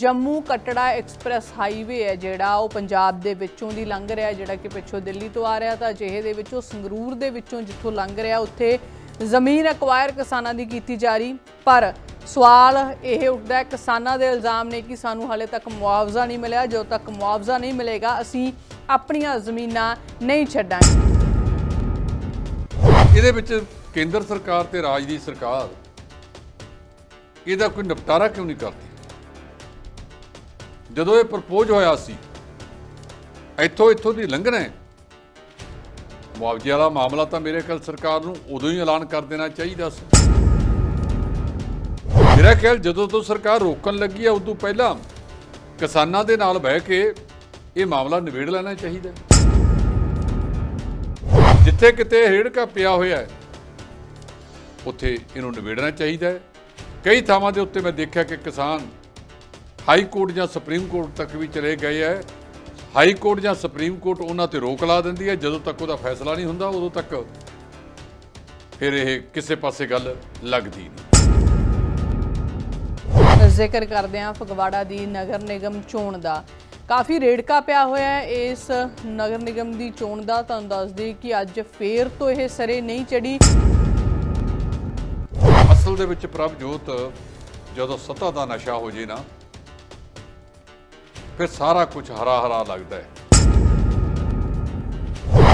Jammu Katra express highway ਹੈ ਜਿਹੜਾ ਉਹ ਪੰਜਾਬ ਦੇ ਵਿੱਚੋਂ ਦੀ ਲੰਘ ਰਿਹਾ ਜਿਹੜਾ ਕਿ ਪਿੱਛੋਂ ਦਿੱਲੀ ਤੋਂ ਆ ਰਿਹਾ ਤਾਂ ਅਜਿਹੇ ਦੇ ਵਿੱਚੋਂ, ਸੰਗਰੂਰ ਦੇ ਵਿੱਚੋਂ ਜਿੱਥੋਂ ਲੰਘ ਰਿਹਾ, ਉੱਥੇ ਜ਼ਮੀਨ ਐਕਵਾਇਰ ਕਿਸਾਨਾਂ ਦੀ ਕੀਤੀ ਜਾ ਰਹੀ। ਪਰ ਸਵਾਲ ਇਹ ਉੱਠਦਾ ਹੈ, ਕਿਸਾਨਾਂ ਦੇ ਇਲਜ਼ਾਮ ਨੇ ਕਿ ਸਾਨੂੰ ਹਾਲੇ ਤੱਕ ਮੁਆਵਜ਼ਾ ਨਹੀਂ ਮਿਲਿਆ। ਜਦੋਂ ਤੱਕ ਮੁਆਵਜ਼ਾ ਨਹੀਂ ਮਿਲੇਗਾ, ਅਸੀਂ ਆਪਣੀਆਂ ਜ਼ਮੀਨਾਂ ਨਹੀਂ ਛੱਡਾਂਗੇ। ਇਹਦੇ ਵਿੱਚ ਕੇਂਦਰ ਸਰਕਾਰ ਤੇ ਰਾਜ ਦੀ ਸਰਕਾਰ, ਇਹਦਾ ਕੋਈ ਨਿਪਟਾਰਾ ਕਿਉਂ ਨਹੀਂ ਕਰਦੀ? ਜਦੋਂ ਇਹ ਪ੍ਰਪੋਜ਼ ਹੋਇਆ ਸੀ, ਇੱਥੋਂ ਇੱਥੋਂ ਦੀ ਲੰਘਣਾ ਹੈ। ਮੁਆਵਜ਼ੇ ਵਾਲਾ ਮਾਮਲਾ ਤਾਂ ਮੇਰੇ ਖਿਆਲ ਸਰਕਾਰ ਨੂੰ ਉਦੋਂ ਹੀ ਐਲਾਨ ਕਰ ਦੇਣਾ ਚਾਹੀਦਾ ਸੀ। ਮੇਰਾ ਖਿਆਲ ਜਦੋਂ ਤੋਂ ਸਰਕਾਰ ਰੋਕਣ ਲੱਗੀ ਹੈ ਉਦੋਂ ਪਹਿਲਾਂ ਕਿਸਾਨਾਂ ਦੇ ਨਾਲ ਬਹਿ ਕੇ ਇਹ ਮਾਮਲਾ ਨਿਬੇੜ ਲੈਣਾ ਚਾਹੀਦਾ ਜਿੱਥੇ ਕਿਤੇ ਹੇੜਕਾ ਪਿਆ ਹੋਇਆ ਹੈ, ਉੱਥੇ ਇਹਨੂੰ ਨਿਬੇੜਨਾ ਚਾਹੀਦਾ ਹੈ। ਕਈ ਥਾਵਾਂ ਦੇ ਉੱਤੇ ਮੈਂ ਦੇਖਿਆ ਕਿ ਕਿਸਾਨ ਹਾਈ ਕੋਰਟ ਜਾਂ ਸੁਪਰੀਮ ਕੋਰਟ ਤੱਕ ਵੀ ਚਲੇ ਗਏ ਹੈ ਹਾਈ ਕੋਰਟ ਜਾਂ ਸੁਪਰੀਮ ਕੋਰਟ ਉਹਨਾਂ ਤੇ ਰੋਕ ਲਾ ਦਿੰਦੀ ਹੈ ਜਦੋਂ ਤੱਕ ਉਹਦਾ ਫੈਸਲਾ ਨਹੀਂ ਹੁੰਦਾ ਉਦੋਂ ਤੱਕ ਫਿਰ ਇਹ ਕਿਸੇ ਪਾਸੇ ਗੱਲ ਲੱਗਦੀ ਨਹੀਂ। ਜ਼ਿਕਰ ਕਰਦੇ ਹਾਂ ਫਗਵਾੜਾ ਦੀ ਨਗਰ ਨਿਗਮ ਚੋਣ ਦਾ। ਕਾਫੀ ਰੇੜਕਾ ਪਿਆ ਹੋਇਆ ਹੈ ਇਸ ਨਗਰ ਨਿਗਮ ਦੀ ਚੋਣ ਦਾ। ਤੁਹਾਨੂੰ ਦੱਸ ਦਈਏ ਕਿ ਅੱਜ ਫੇਰ ਤੋਂ ਇਹ ਸਰੇ ਨਹੀਂ ਚੜੀ ਅਸਲ ਦੇ ਵਿੱਚ ਪ੍ਰਭਜੋਤ ਜਦੋਂ ਸੱਤਾ ਦਾ ਨਸ਼ਾ ਹੋ ਜੇ ਨਾ ਫਿਰ ਸਾਰਾ ਕੁਝ ਹਰਾ ਹਰਾ ਲੱਗਦਾ ਹੈ।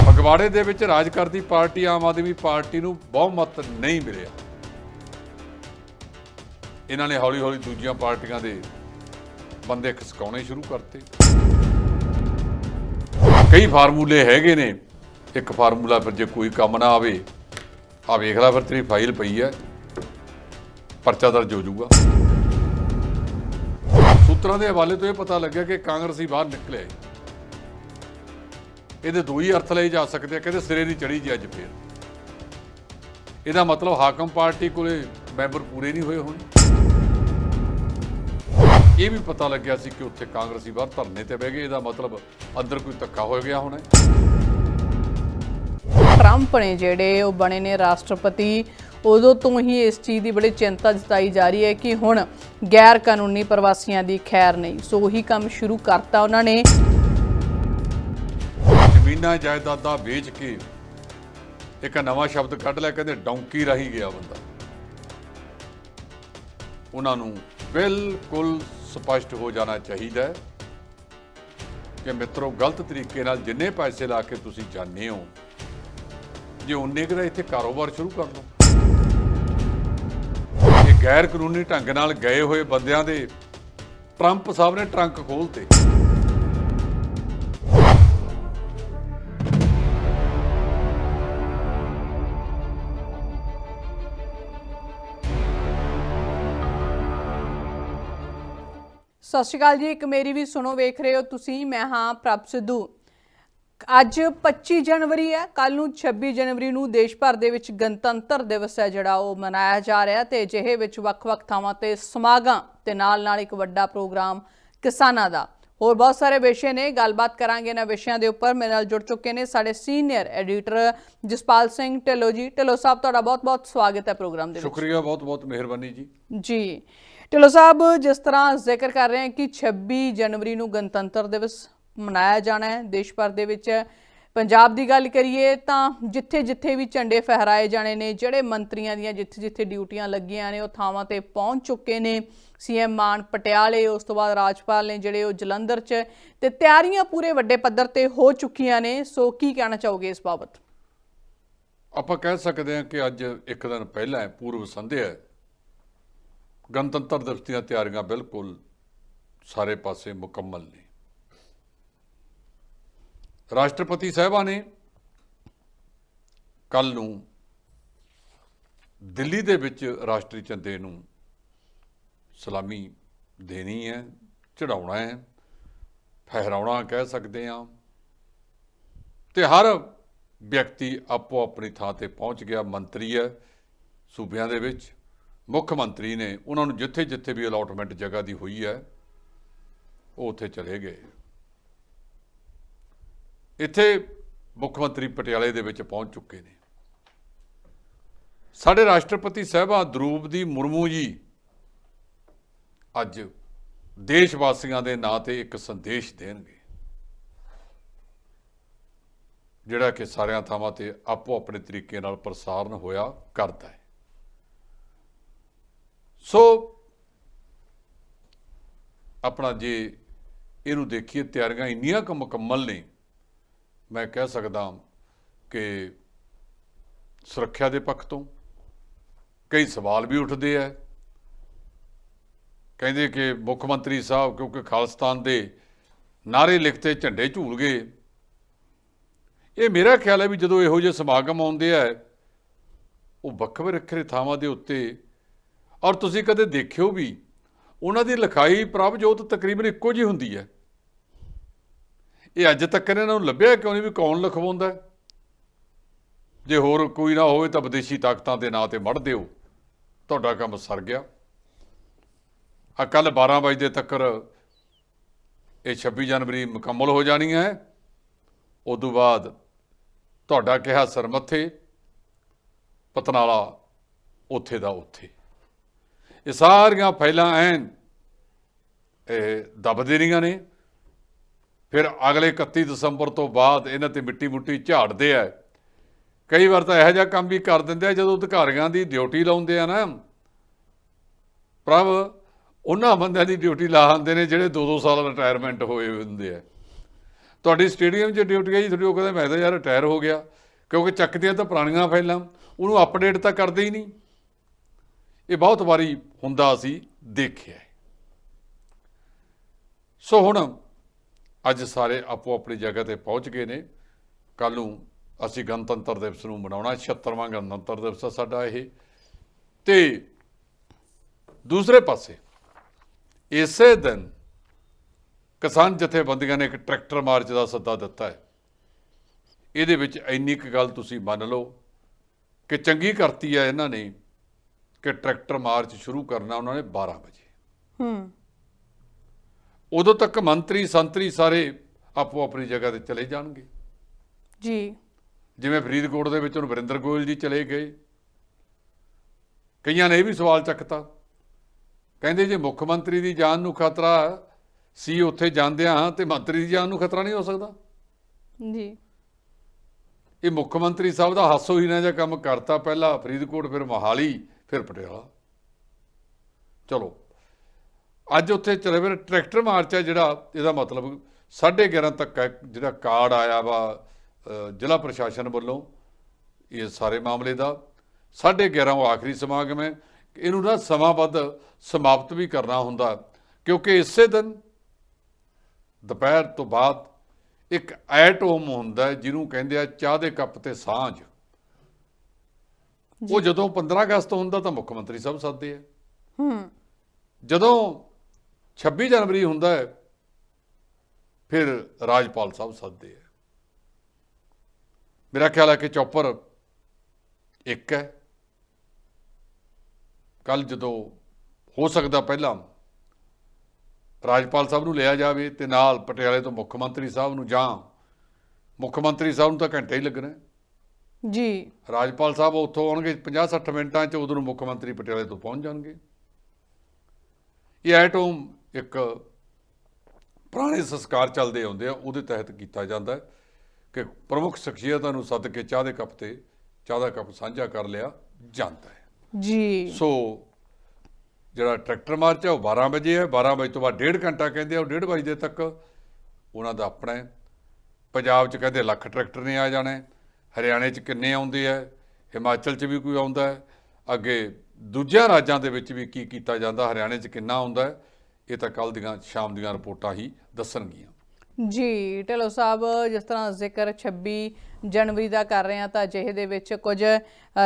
ਫਗਵਾੜੇ ਦੇ ਵਿੱਚ ਰਾਜ ਕਰਦੀ ਪਾਰਟੀ, ਆਮ ਆਦਮੀ ਪਾਰਟੀ ਨੂੰ ਬਹੁਮਤ ਨਹੀਂ ਮਿਲਿਆ। ਇਹਨਾਂ ਨੇ ਹੌਲੀ ਹੌਲੀ ਦੂਜੀਆਂ ਪਾਰਟੀਆਂ ਦੇ ਬੰਦੇ ਖਸਕਾਉਣੇ ਸ਼ੁਰੂ ਕਰਤੇ। ਕਈ ਫਾਰਮੂਲੇ ਹੈਗੇ ਨੇ। ਇੱਕ ਫਾਰਮੂਲਾ ਫਿਰ ਜੇ ਕੋਈ ਕੰਮ ਨਾ ਆਵੇ ਆ ਵੇਖ ਲੈ ਫਿਰ ਤੇਰੀ ਫਾਈਲ ਪਈ ਹੈ। ਪਰਚਾ ਦਰਜ ਹੋ ਜਾਊਗਾ। ਸੂਤਰਾਂ ਦੇ ਹਵਾਲੇ ਤੋਂ ਇਹ ਪਤਾ ਲੱਗਿਆ ਕਿ ਕਾਂਗਰਸੀ ਬਾਹਰ ਨਿਕਲਿਆ ਇਹਦੇ ਦੋ ਹੀ ਅਰਥ ਲਏ ਜਾ ਸਕਦੇ ਆ, ਕਹਿੰਦੇ ਸਿਰੇ ਨਹੀਂ ਚੜੀ ਜੀ ਅੱਜ ਫੇਰ। ਇਹਦਾ ਮਤਲਬ ਹਾਕਮ ਪਾਰਟੀ ਕੋਲੇ ਮੈਂਬਰ ਪੂਰੇ ਨਹੀਂ ਹੋਏ ਹੋਣ। ਇਹ ਵੀ ਪਤਾ ਲੱਗਿਆ ਸੀ ਕਿ ਉੱਥੇ ਕਾਂਗਰਸੀ ਬਾਹਰ ਧਰਨੇ ਤੇ ਬਹਿ ਗਏ, ਇਹਦਾ ਮਤਲਬ ਅੰਦਰ ਕੋਈ ਧੱਕਾ ਹੋ ਗਿਆ ਹੋਣਾ। ਟਰੰਪ ਨੇ ਜਿਹੜੇ ਉਹ ਬਣੇ ਨੇ ਰਾਸ਼ਟਰਪਤੀ, ਉਦੋਂ ਤੋਂ ਹੀ ਇਸ ਚੀਜ਼ ਦੀ ਬੜੀ ਚਿੰਤਾ ਜਤਾਈ ਜਾ ਰਹੀ ਹੈ ਕਿ ਹੁਣ ਗੈਰ ਕਾਨੂੰਨੀ ਪ੍ਰਵਾਸੀਆਂ ਦੀ ਖੈਰ ਨਹੀਂ। ਸੋ ਉਹੀ ਕੰਮ ਸ਼ੁਰੂ ਕਰਤਾ ਉਹਨਾਂ ਨੇ। ਜ਼ਮੀਨਾਂ ਜਾਇਦਾਦਾਂ ਵੇਚ ਕੇ ਇੱਕ ਨਵਾਂ ਸ਼ਬਦ ਕੱਢ ਲਿਆ, ਕਹਿੰਦੇ ਡੌਂਕੀ ਰਹੀ ਗਿਆ ਬੰਦਾ। ਉਹਨਾਂ ਨੂੰ ਬਿਲਕੁਲ ਸਪਸ਼ਟ ਹੋ ਜਾਣਾ ਚਾਹੀਦਾ ਹੈ ਕਿ ਮਿੱਤਰੋ, ਗਲਤ ਤਰੀਕੇ ਨਾਲ ਜਿੰਨੇ ਪੈਸੇ ਲਾ ਕੇ ਤੁਸੀਂ ਜਾਣੇ ਹੋ ਜੇ ਉਨੇ ਕੁ ਇੱਥੇ ਕਾਰੋਬਾਰ ਸ਼ੁਰੂ ਕਰ ਲਓ। ਇਹ ਗੈਰ ਕਾਨੂੰਨੀ ਢੰਗ ਨਾਲ ਗਏ ਹੋਏ ਬੰਦਿਆਂ ਦੇ ਟਰੰਪ ਸਾਹਿਬ ਨੇ ਟਰੰਕ ਖੋਲਤੇ। ਸਤਿ ਸ਼੍ਰੀ ਅਕਾਲ ਜੀ, ਇੱਕ ਮੇਰੀ ਵੀ ਸੁਣੋ, ਵੇਖ ਰਹੇ ਹੋ ਤੁਸੀਂ, ਮੈਂ ਹਾਂ ਪ੍ਰਭ ਸਿੱਧੂ ਅੱਜ 25 ਜਨਵਰੀ ਹੈ ਕੱਲ ਨੂੰ 26 ਜਨਵਰੀ ਨੂੰ ਦੇਸ਼ ਭਰ ਦੇ ਵਿੱਚ ਗਣਤੰਤਰ ਦਿਵਸ ਹੈ ਜਿਹੜਾ ਉਹ ਮਨਾਇਆ ਜਾ ਰਿਹਾ ਤੇ ਜਿਹੇ ਵਿੱਚ ਵੱਖ-ਵੱਖ ਥਾਵਾਂ ਤੇ ਸਮਾਗਮ ਤੇ ਨਾਲ-ਨਾਲ ਇੱਕ ਵੱਡਾ ਪ੍ਰੋਗਰਾਮ ਕਿਸਾਨਾਂ ਦਾ। ਹੋਰ ਬਹੁਤ ਸਾਰੇ ਵਿਸ਼ੇ ਨੇ ਗੱਲਬਾਤ ਕਰਾਂਗੇ ਇਹਨਾਂ ਵਿਸ਼ਿਆਂ ਦੇ ਉੱਪਰ। ਮੇਰੇ ਨਾਲ ਜੁੜ ਚੁੱਕੇ ਨੇ ਸਾਡੇ ਸੀਨੀਅਰ ਐਡੀਟਰ ਜਸਪਾਲ ਸਿੰਘ ਢਿੱਲੋਂ ਜੀ। ਢਿੱਲੋਂ ਸਾਹਿਬ ਤੁਹਾਡਾ ਬਹੁਤ-ਬਹੁਤ ਸਵਾਗਤ ਹੈ ਪ੍ਰੋਗਰਾਮ ਦੇ ਵਿੱਚ। ਸ਼ੁਕਰੀਆ ਬਹੁਤ ਬਹੁਤ ਮਿਹਰਬਾਨੀ ਜੀ। ਜੀ। ਢਿੱਲੋਂ ਸਾਹਿਬ ਜਿਸ ਤਰ੍ਹਾਂ ਜ਼ਿਕਰ ਕਰ ਰਹੇ ਹਾਂ ਕਿ 26 ਜਨਵਰੀ ਨੂੰ ਗਣਤੰਤਰ ਦਿਵਸ ਮਨਾਇਆ ਜਾਣਾ ਹੈ ਦੇਸ਼ ਭਰ ਦੇ ਵਿੱਚ। ਪੰਜਾਬ ਦੀ ਗੱਲ ਕਰੀਏ ਤਾਂ ਜਿੱਥੇ-ਜਿੱਥੇ ਵੀ ਝੰਡੇ ਫਹਿਰਾਏ ਜਾਣੇ ਨੇ ਜਿਹੜੇ ਮੰਤਰੀਆਂ ਦੀਆਂ ਜਿੱਥੇ-ਜਿੱਥੇ ਡਿਊਟੀਆਂ ਲੱਗੀਆਂ ਨੇ ਉਹ ਥਾਵਾਂ ਤੇ ਪਹੁੰਚ ਚੁੱਕੇ ਨੇ। ਸੀਐਮ ਮਾਨ ਪਟਿਆਲੇ ਉਸ ਤੋਂ ਬਾਅਦ ਰਾਜਪਾਲ ਨੇ ਜਿਹੜੇ ਉਹ ਜਲੰਧਰ 'ਚ ਤੇ ਤਿਆਰੀਆਂ ਪੂਰੇ ਵੱਡੇ ਪੱਧਰ ਤੇ ਹੋ ਚੁੱਕੀਆਂ ਨੇ। ਸੋ ਕੀ ਕਹਿਣਾ ਚਾਹੋਗੇ ਇਸ ਬਾਬਤ? ਆਪਾਂ ਕਹਿ ਸਕਦੇ ਹਾਂ ਕਿ ਅੱਜ ਇੱਕ ਦਿਨ ਪਹਿਲਾਂ ਹੈ, ਪੂਰਵ ਸੰਧਿਆ ਗਣਤੰਤਰ ਦਿਵਸ ਦੀਆਂ ਤਿਆਰੀਆਂ ਬਿਲਕੁਲ ਸਾਰੇ ਪਾਸੇ ਮੁਕੰਮਲ ਨੇ। ਰਾਸ਼ਟਰਪਤੀ ਸਾਹਿਬਾਂ ਨੇ ਕੱਲ ਨੂੰ ਦਿੱਲੀ ਦੇ ਵਿੱਚ ਰਾਸ਼ਟਰੀ ਝੰਡੇ ਨੂੰ ਸਲਾਮੀ ਦੇਣੀ ਹੈ ਚੜਾਉਣਾ ਹੈ, ਫਹਿਰਾਉਣਾ ਕਹਿ ਸਕਦੇ ਹਾਂ ਤੇ ਹਰ ਵਿਅਕਤੀ ਆਪੋ ਆਪਣੀ ਥਾਂ ਤੇ ਪਹੁੰਚ ਗਿਆ, ਮੰਤਰੀ ਹੈ ਸੂਬਿਆਂ ਦੇ ਵਿੱਚ, ਮੁੱਖ ਮੰਤਰੀ ਨੇ ਉਹਨਾਂ ਨੂੰ ਜਿੱਥੇ ਜਿੱਥੇ ਵੀ ਅਲਾਟਮੈਂਟ ਜਗ੍ਹਾ ਦੀ ਹੋਈ ਹੈ, ਉਹ ਉੱਥੇ ਚਲੇ ਗਏ। ਇੱਥੇ ਮੁੱਖ ਮੰਤਰੀ ਪਟਿਆਲੇ ਦੇ ਵਿੱਚ ਪਹੁੰਚ ਚੁੱਕੇ ਨੇ। ਸਾਡੇ ਰਾਸ਼ਟਰਪਤੀ ਸਾਹਿਬਾ ਦਰੂਪਦੀ ਮੁਰਮੂ ਜੀ ਅੱਜ ਦੇਸ਼ ਵਾਸੀਆਂ ਦੇ ਨਾਂ ਤੇ ਇੱਕ ਸੰਦੇਸ਼ ਦੇਣਗੇ, ਜਿਹੜਾ ਕਿ ਸਾਰਿਆਂ ਥਾਵਾਂ ਤੇ ਆਪੋ ਆਪਣੇ ਤਰੀਕੇ ਨਾਲ ਪ੍ਰਸਾਰਣ ਹੋਇਆ ਕਰਦਾ ਹੈ। ਸੋ ਆਪਣਾ ਜੇ ਇਹਨੂੰ ਦੇਖੀਏ, ਤਿਆਰੀਆਂ ਇੰਨੀਆਂ ਕੁ ਮੁਕੰਮਲ ਨੇ ਮੈਂ ਕਹਿ ਸਕਦਾ ਕਿ ਸੁਰੱਖਿਆ ਦੇ ਪੱਖ ਤੋਂ ਕਈ ਸਵਾਲ ਵੀ ਉੱਠਦੇ ਆ ਕਹਿੰਦੇ ਕਿ ਮੁੱਖ ਮੰਤਰੀ ਸਾਹਿਬ ਕਿਉਂਕਿ ਖਾਲਿਸਤਾਨ ਦੇ ਨਾਰੇ ਲਿਖਤੇ ਝੰਡੇ ਝੂਲ ਗਏ। ਇਹ ਮੇਰਾ ਖਿਆਲ ਹੈ ਵੀ ਜਦੋਂ ਇਹੋ ਜਿਹੇ ਸਮਾਗਮ ਆਉਂਦੇ ਆ ਉਹ ਵੱਖਰੇ ਵੱਖਰੇ ਥਾਵਾਂ ਦੇ ਉੱਤੇ। ਔਰ ਤੁਸੀਂ ਕਦੇ ਦੇਖਿਓ ਵੀ ਉਹਨਾਂ ਦੀ ਲਿਖਾਈ ਪ੍ਰਭਜੋਤ ਤਕਰੀਬਨ ਇੱਕੋ ਜਿਹੀ ਹੁੰਦੀ ਹੈ ਇਹ ਅੱਜ ਤੱਕ ਇਹਨਾਂ ਨੂੰ ਲੱਭਿਆ ਕਿਉਂ ਨਹੀਂ ਵੀ ਕੌਣ ਲਿਖਵਾਉਂਦਾ ਜੇ ਹੋਰ ਕੋਈ ਨਾ ਹੋਵੇ ਤਾਂ ਵਿਦੇਸ਼ੀ ਤਾਕਤਾਂ ਦੇ ਨਾਂ ਤੇ ਮੜ ਦਿਓ। ਤੁਹਾਡਾ ਕੰਮ ਸਰ ਗਿਆ। ਆ ਕੱਲ 12 ਵਜੇ ਤੱਕ ਇਹ 26 ਜਨਵਰੀ ਮੁਕੰਮਲ ਹੋ ਜਾਣੀ ਹੈ। ਉਦੋਂ ਬਾਅਦ ਤੁਹਾਡਾ ਕਿਹਾ ਸਰਮੱਥੇ ਪਤਨਾਲਾ ਉੱਥੇ ਦਾ ਉੱਥੇ। ਇਹ ਸਾਰੀਆਂ ਫਾਈਲਾਂ ਐਨ ਇਹ ਦਬਦੇ ਰਹੀਆਂ ਨੇ। ਫਿਰ ਅਗਲੇ 31 ਦਸੰਬਰ ਤੋਂ ਬਾਅਦ ਇਹਨਾਂ ਤੇ ਮਿੱਟੀ ਮੁੱਟੀ ਝਾੜਦੇ ਆ। ਕਈ ਵਾਰ ਤਾਂ ਇਹੋ ਜਿਹਾ ਕੰਮ ਵੀ ਕਰ ਦਿੰਦੇ ਆ ਜਦੋਂ ਅਧਿਕਾਰੀਆਂ ਦੀ ਡਿਊਟੀ ਲਾਉਂਦੇ ਆ ਨਾ। ਪ੍ਰਭ, ਉਹਨਾਂ ਬੰਦਿਆਂ ਦੀ ਡਿਊਟੀ ਲਾ ਹੁੰਦੇ ਨੇ ਜਿਹੜੇ 2-2 ਸਾਲ ਰਿਟਾਇਰਮੈਂਟ ਹੋਏ ਹੁੰਦੇ ਆ। ਤੁਹਾਡੀ ਸਟੇਡੀਅਮ 'ਚ ਡਿਊਟੀ ਹੈ ਜੀ, ਤੁਹਾਡੀ ਉਹ ਕਹਿੰਦੇ ਮੈਂ ਤਾਂ ਯਾਰ ਰਿਟਾਇਰ ਹੋ ਗਿਆ। ਕਿਉਂਕਿ ਚੱਕਦੀਆਂ ਤਾਂ ਪੁਰਾਣੀਆਂ ਫਾਈਲਾਂ, ਉਹਨੂੰ ਅਪਡੇਟ ਤਾਂ ਕਰਦੇ ਹੀ ਨਹੀਂ। ਇਹ ਬਹੁਤ ਵਾਰੀ ਹੁੰਦਾ ਅਸੀਂ ਦੇਖਿਆ। ਸੋ ਹੁਣ ਅੱਜ ਸਾਰੇ ਆਪੋ ਆਪਣੀ ਜਗ੍ਹਾ ਤੇ ਪਹੁੰਚ ਗਏ ਨੇ। ਕੱਲ ਨੂੰ ਅਸੀਂ ਗਣਤੰਤਰ ਦਿਵਸ ਨੂੰ ਮਨਾਉਣਾ 76ਵਾਂ ਗਣਤੰਤਰ ਦਿਵਸ ਆ ਸਾਡਾ ਇਹ। ਤੇ ਦੂਸਰੇ ਪਾਸੇ ਇਸੇ ਦਿਨ ਕਿਸਾਨ ਜਥੇਬੰਦੀਆਂ ਨੇ ਇੱਕ ਟਰੈਕਟਰ ਮਾਰਚ ਦਾ ਸੱਦਾ ਦਿੱਤਾ ਹੈ। ਇਹਦੇ ਵਿੱਚ ਇੰਨੀ ਕੁ ਗੱਲ ਤੁਸੀਂ ਮੰਨ ਲਓ ਕਿ ਚੰਗੀ ਕਰਤੀ ਹੈ ਇਹਨਾਂ ਨੇ ਕਿ ਟਰੈਕਟਰ ਮਾਰਚ ਸ਼ੁਰੂ ਕਰਨਾ ਉਹਨਾਂ ਨੇ 12 ਵਜੇ। ਹੂੰ। ਉਦੋਂ ਤੱਕ ਮੰਤਰੀ ਸੰਤਰੀ ਸਾਰੇ ਆਪੋ ਆਪਣੀ ਜਗ੍ਹਾ ਤੇ ਚਲੇ ਜਾਣਗੇ। ਜੀ। ਜਿਵੇਂ ਫਰੀਦਕੋਟ ਦੇ ਵਿੱਚ ਹੁਣ ਵਰਿੰਦਰ ਗੋਇਲ ਜੀ ਚਲੇ ਗਏ। ਕਈਆਂ ਨੇ ਇਹ ਵੀ ਸਵਾਲ ਚੱਕਤਾ। ਕਹਿੰਦੇ ਜੇ ਮੁੱਖ ਮੰਤਰੀ ਦੀ ਜਾਨ ਨੂੰ ਖਤਰਾ ਸੀ ਉੱਥੇ ਜਾਂਦਿਆਂ ਤੇ ਮੰਤਰੀ ਦੀ ਜਾਨ ਨੂੰ ਖਤਰਾ ਨਹੀਂ ਹੋ ਸਕਦਾ। ਜੀ। ਇਹ ਮੁੱਖ ਮੰਤਰੀ ਸਾਹਿਬ ਦਾ ਹਾਸੋ ਹੀ ਨਾ ਜਿਹਾ ਕੰਮ ਕਰਤਾ ਪਹਿਲਾਂ ਫਰੀਦਕੋਟ ਫਿਰ ਮੋਹਾਲੀ ਫਿਰ ਪਟਿਆਲਾ। ਚਲੋ। ਅੱਜ ਉੱਥੇ ਚਲੇ ਫਿਰ ਟਰੈਕਟਰ ਮਾਰਚ ਹੈ ਜਿਹੜਾ ਇਹਦਾ ਮਤਲਬ 11:30 ਤੱਕ ਹੈ ਜਿਹੜਾ ਕਾਰਡ ਆਇਆ ਵਾ ਜ਼ਿਲ੍ਹਾ ਪ੍ਰਸ਼ਾਸਨ ਵੱਲੋਂ ਇਹ ਸਾਰੇ ਮਾਮਲੇ ਦਾ। 11:30 ਉਹ ਆਖਰੀ ਸਮਾਗਮ ਹੈ। ਇਹਨੂੰ ਨਾ ਸਮਾਬੱਧ ਸਮਾਪਤ ਵੀ ਕਰਨਾ ਹੁੰਦਾ ਕਿਉਂਕਿ ਇਸੇ ਦਿਨ ਦੁਪਹਿਰ ਤੋਂ ਬਾਅਦ ਇੱਕ ਐਟਮ ਹੁੰਦਾ ਹੈ ਜਿਹਨੂੰ ਕਹਿੰਦੇ ਆ ਚਾਹ ਦੇ ਕੱਪ ਤੇ ਸਾਂਝ। ਉਹ ਜਦੋਂ 15 ਅਗਸਤ ਹੁੰਦਾ ਤਾਂ ਮੁੱਖ ਮੰਤਰੀ ਸਾਹਿਬ ਸੱਦਦੇ ਆ। ਹੂੰ। ਜਦੋਂ 26 ਜਨਵਰੀ ਹੁੰਦਾ ਹੈ ਫਿਰ ਰਾਜਪਾਲ ਸਾਹਿਬ ਸੱਦਦੇ ਆ ਮੇਰਾ ਖਿਆਲ ਹੈ ਕਿ ਚੌਪਰ ਇੱਕ ਹੈ। ਕੱਲ ਜਦੋਂ ਹੋ ਸਕਦਾ ਪਹਿਲਾਂ ਰਾਜਪਾਲ ਸਾਹਿਬ ਨੂੰ ਲਿਆ ਜਾਵੇ ਤੇ ਨਾਲ ਪਟਿਆਲੇ ਤੋਂ ਮੁੱਖ ਮੰਤਰੀ ਸਾਹਿਬ ਨੂੰ ਜਾਂ ਮੁੱਖ ਮੰਤਰੀ ਸਾਹਿਬ ਨੂੰ ਤਾਂ ਘੰਟਾ ਹੀ ਲੱਗਣਾ। ਜੀ। ਰਾਜਪਾਲ ਸਾਹਿਬ ਉੱਥੋਂ ਆਉਣਗੇ 50-60 ਮਿੰਟਾਂ 'ਚ ਉਦੋਂ ਮੁੱਖ ਮੰਤਰੀ ਪਟਿਆਲੇ ਤੋਂ ਪਹੁੰਚ ਜਾਣਗੇ। ਇਹ ਐਟਮ ਇੱਕ ਪੁਰਾਣੇ ਸੰਸਕਾਰ ਚੱਲਦੇ ਆਉਂਦੇ ਆ ਉਹਦੇ ਤਹਿਤ ਕੀਤਾ ਜਾਂਦਾ ਕਿ ਪ੍ਰਮੁੱਖ ਸ਼ਖਸੀਅਤਾਂ ਨੂੰ ਸੱਦ ਕੇ ਚਾਹ ਦੇ ਕੱਪ ਤੇ ਚਾਹ ਦਾ ਕੱਪ ਸਾਂਝਾ ਕਰ ਲਿਆ ਜਾਂਦਾ ਹੈ ਜੀ ਸੋ ਜਿਹੜਾ ਟਰੈਕਟਰ ਮਾਰਚ ਹੈ ਉਹ 12 ਵਜੇ ਹੈ 12 ਵਜੇ ਤੋਂ ਬਾਅਦ ਡੇਢ ਘੰਟਾ ਕਹਿੰਦੇ ਆ ਉਹ ਡੇਢ ਵਜੇ ਤੱਕ ਉਹਨਾਂ ਦਾ ਆਪਣਾ ਹੈ ਪੰਜਾਬ 'ਚ ਕਹਿੰਦੇ ਲੱਖ ਟਰੈਕਟਰ ਨੇ ਆ ਜਾਣਾ। ਹਰਿਆਣੇ 'ਚ ਕਿੰਨੇ ਆਉਂਦੇ ਆ ਹਿਮਾਚਲ 'ਚ ਵੀ ਕੋਈ ਆਉਂਦਾ ਹੈ ਅੱਗੇ ਦੂਜਿਆਂ ਰਾਜਾਂ ਦੇ ਵਿੱਚ ਵੀ ਕੀ ਕੀਤਾ ਜਾਂਦਾ ਹਰਿਆਣੇ 'ਚ ਕਿੰਨਾ ਆਉਂਦਾ ਹੈ ਇਹ ਤਾਂ ਕੱਲ ਦੀਆਂ ਸ਼ਾਮ ਦੀਆਂ ਰਿਪੋਰਟਾਂ ਹੀ ਦੱਸਣਗੀਆਂ। ਜੀ ਢਿੱਲੋਂ ਸਾਹਿਬ ਜਿਸ ਤਰ੍ਹਾਂ ਜ਼ਿਕਰ 26 ਜਨਵਰੀ ਦਾ ਕਰ ਰਹੇ ਹਾਂ ਤਾਂ ਅਜਿਹੇ ਦੇ ਵਿੱਚ ਕੁਝ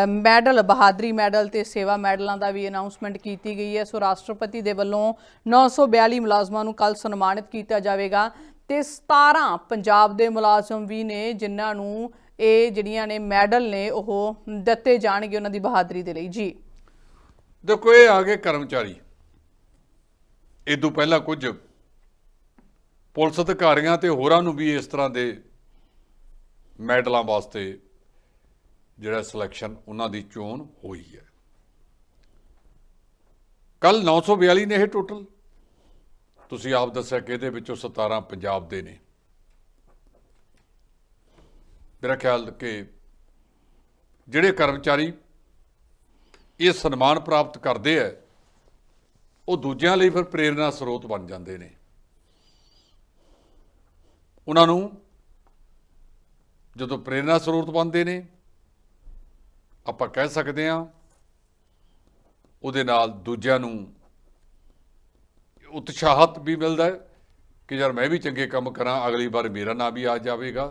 ਮੈਡਲ ਬਹਾਦਰੀ ਮੈਡਲ ਤੇ ਸੇਵਾ ਮੈਡਲਾਂ ਦਾ ਵੀ ਅਨਾਉਂਸਮੈਂਟ ਕੀਤੀ ਗਈ ਹੈ। ਸੋ ਰਾਸ਼ਟਰਪਤੀ ਦੇ ਵੱਲੋਂ 942 ਮੁਲਾਜ਼ਮਾਂ ਨੂੰ ਕੱਲ ਸਨਮਾਨਿਤ ਕੀਤਾ ਜਾਵੇਗਾ ਤੇ 17 ਪੰਜਾਬ ਦੇ ਮੁਲਾਜ਼ਮ ਵੀ ਨੇ ਜਿਨ੍ਹਾਂ ਨੂੰ ਇਹ ਜਿਹੜੀਆਂ ਨੇ ਮੈਡਲ ਨੇ ਉਹ ਦਿੱਤੇ ਜਾਣਗੇ ਉਹਨਾਂ ਦੀ ਬਹਾਦਰੀ ਦੇ ਲਈ। ਜੀ। ਦੇਖੋ ਇਹ ਆ ਗਏ ਕਰਮਚਾਰੀ। ਇਹ ਤੋਂ ਪਹਿਲਾਂ ਕੁਝ ਪੁਲਿਸ ਅਧਿਕਾਰੀਆਂ ਤੇ ਹੋਰਾਂ ਨੂੰ ਵੀ ਇਸ ਤਰ੍ਹਾਂ ਦੇ ਮੈਡਲਾਂ ਵਾਸਤੇ ਜਿਹੜਾ ਸਿਲੈਕਸ਼ਨ ਉਹਨਾਂ ਦੀ ਚੋਣ ਹੋਈ ਹੈ। ਕੱਲ 942 ਨੇ ਇਹ ਟੋਟਲ ਤੁਸੀਂ ਆਪ ਦੱਸਿਆ ਕਿ ਇਹਦੇ ਵਿੱਚੋਂ 17 ਪੰਜਾਬ ਦੇ ਨੇ। ਮੇਰਾ ਖਿਆਲ ਕਿ ਜਿਹੜੇ ਕਰਮਚਾਰੀ ਇਹ ਸਨਮਾਨ ਪ੍ਰਾਪਤ ਕਰਦੇ ਆ ਉਹ ਦੂਜਿਆਂ ਲਈ ਫਿਰ ਪ੍ਰੇਰਣਾ ਸਰੋਤ ਬਣ ਜਾਂਦੇ ਨੇ। ਉਹਨਾਂ ਨੂੰ ਜਦੋਂ ਪ੍ਰੇਰਣਾ ਸਰੋਤ ਬਣਦੇ ਨੇ, ਆਪਾਂ ਕਹਿ ਸਕਦੇ ਹਾਂ, ਉਹਦੇ ਨਾਲ ਦੂਜਿਆਂ ਨੂੰ ਉਤਸ਼ਾਹਤ ਵੀ ਮਿਲਦਾ ਹੈ ਕਿ ਯਾਰ ਮੈਂ ਵੀ ਚੰਗੇ ਕੰਮ ਕਰਾਂ, ਅਗਲੀ ਵਾਰ ਮੇਰਾ ਨਾਂ ਵੀ ਆ ਜਾਵੇਗਾ।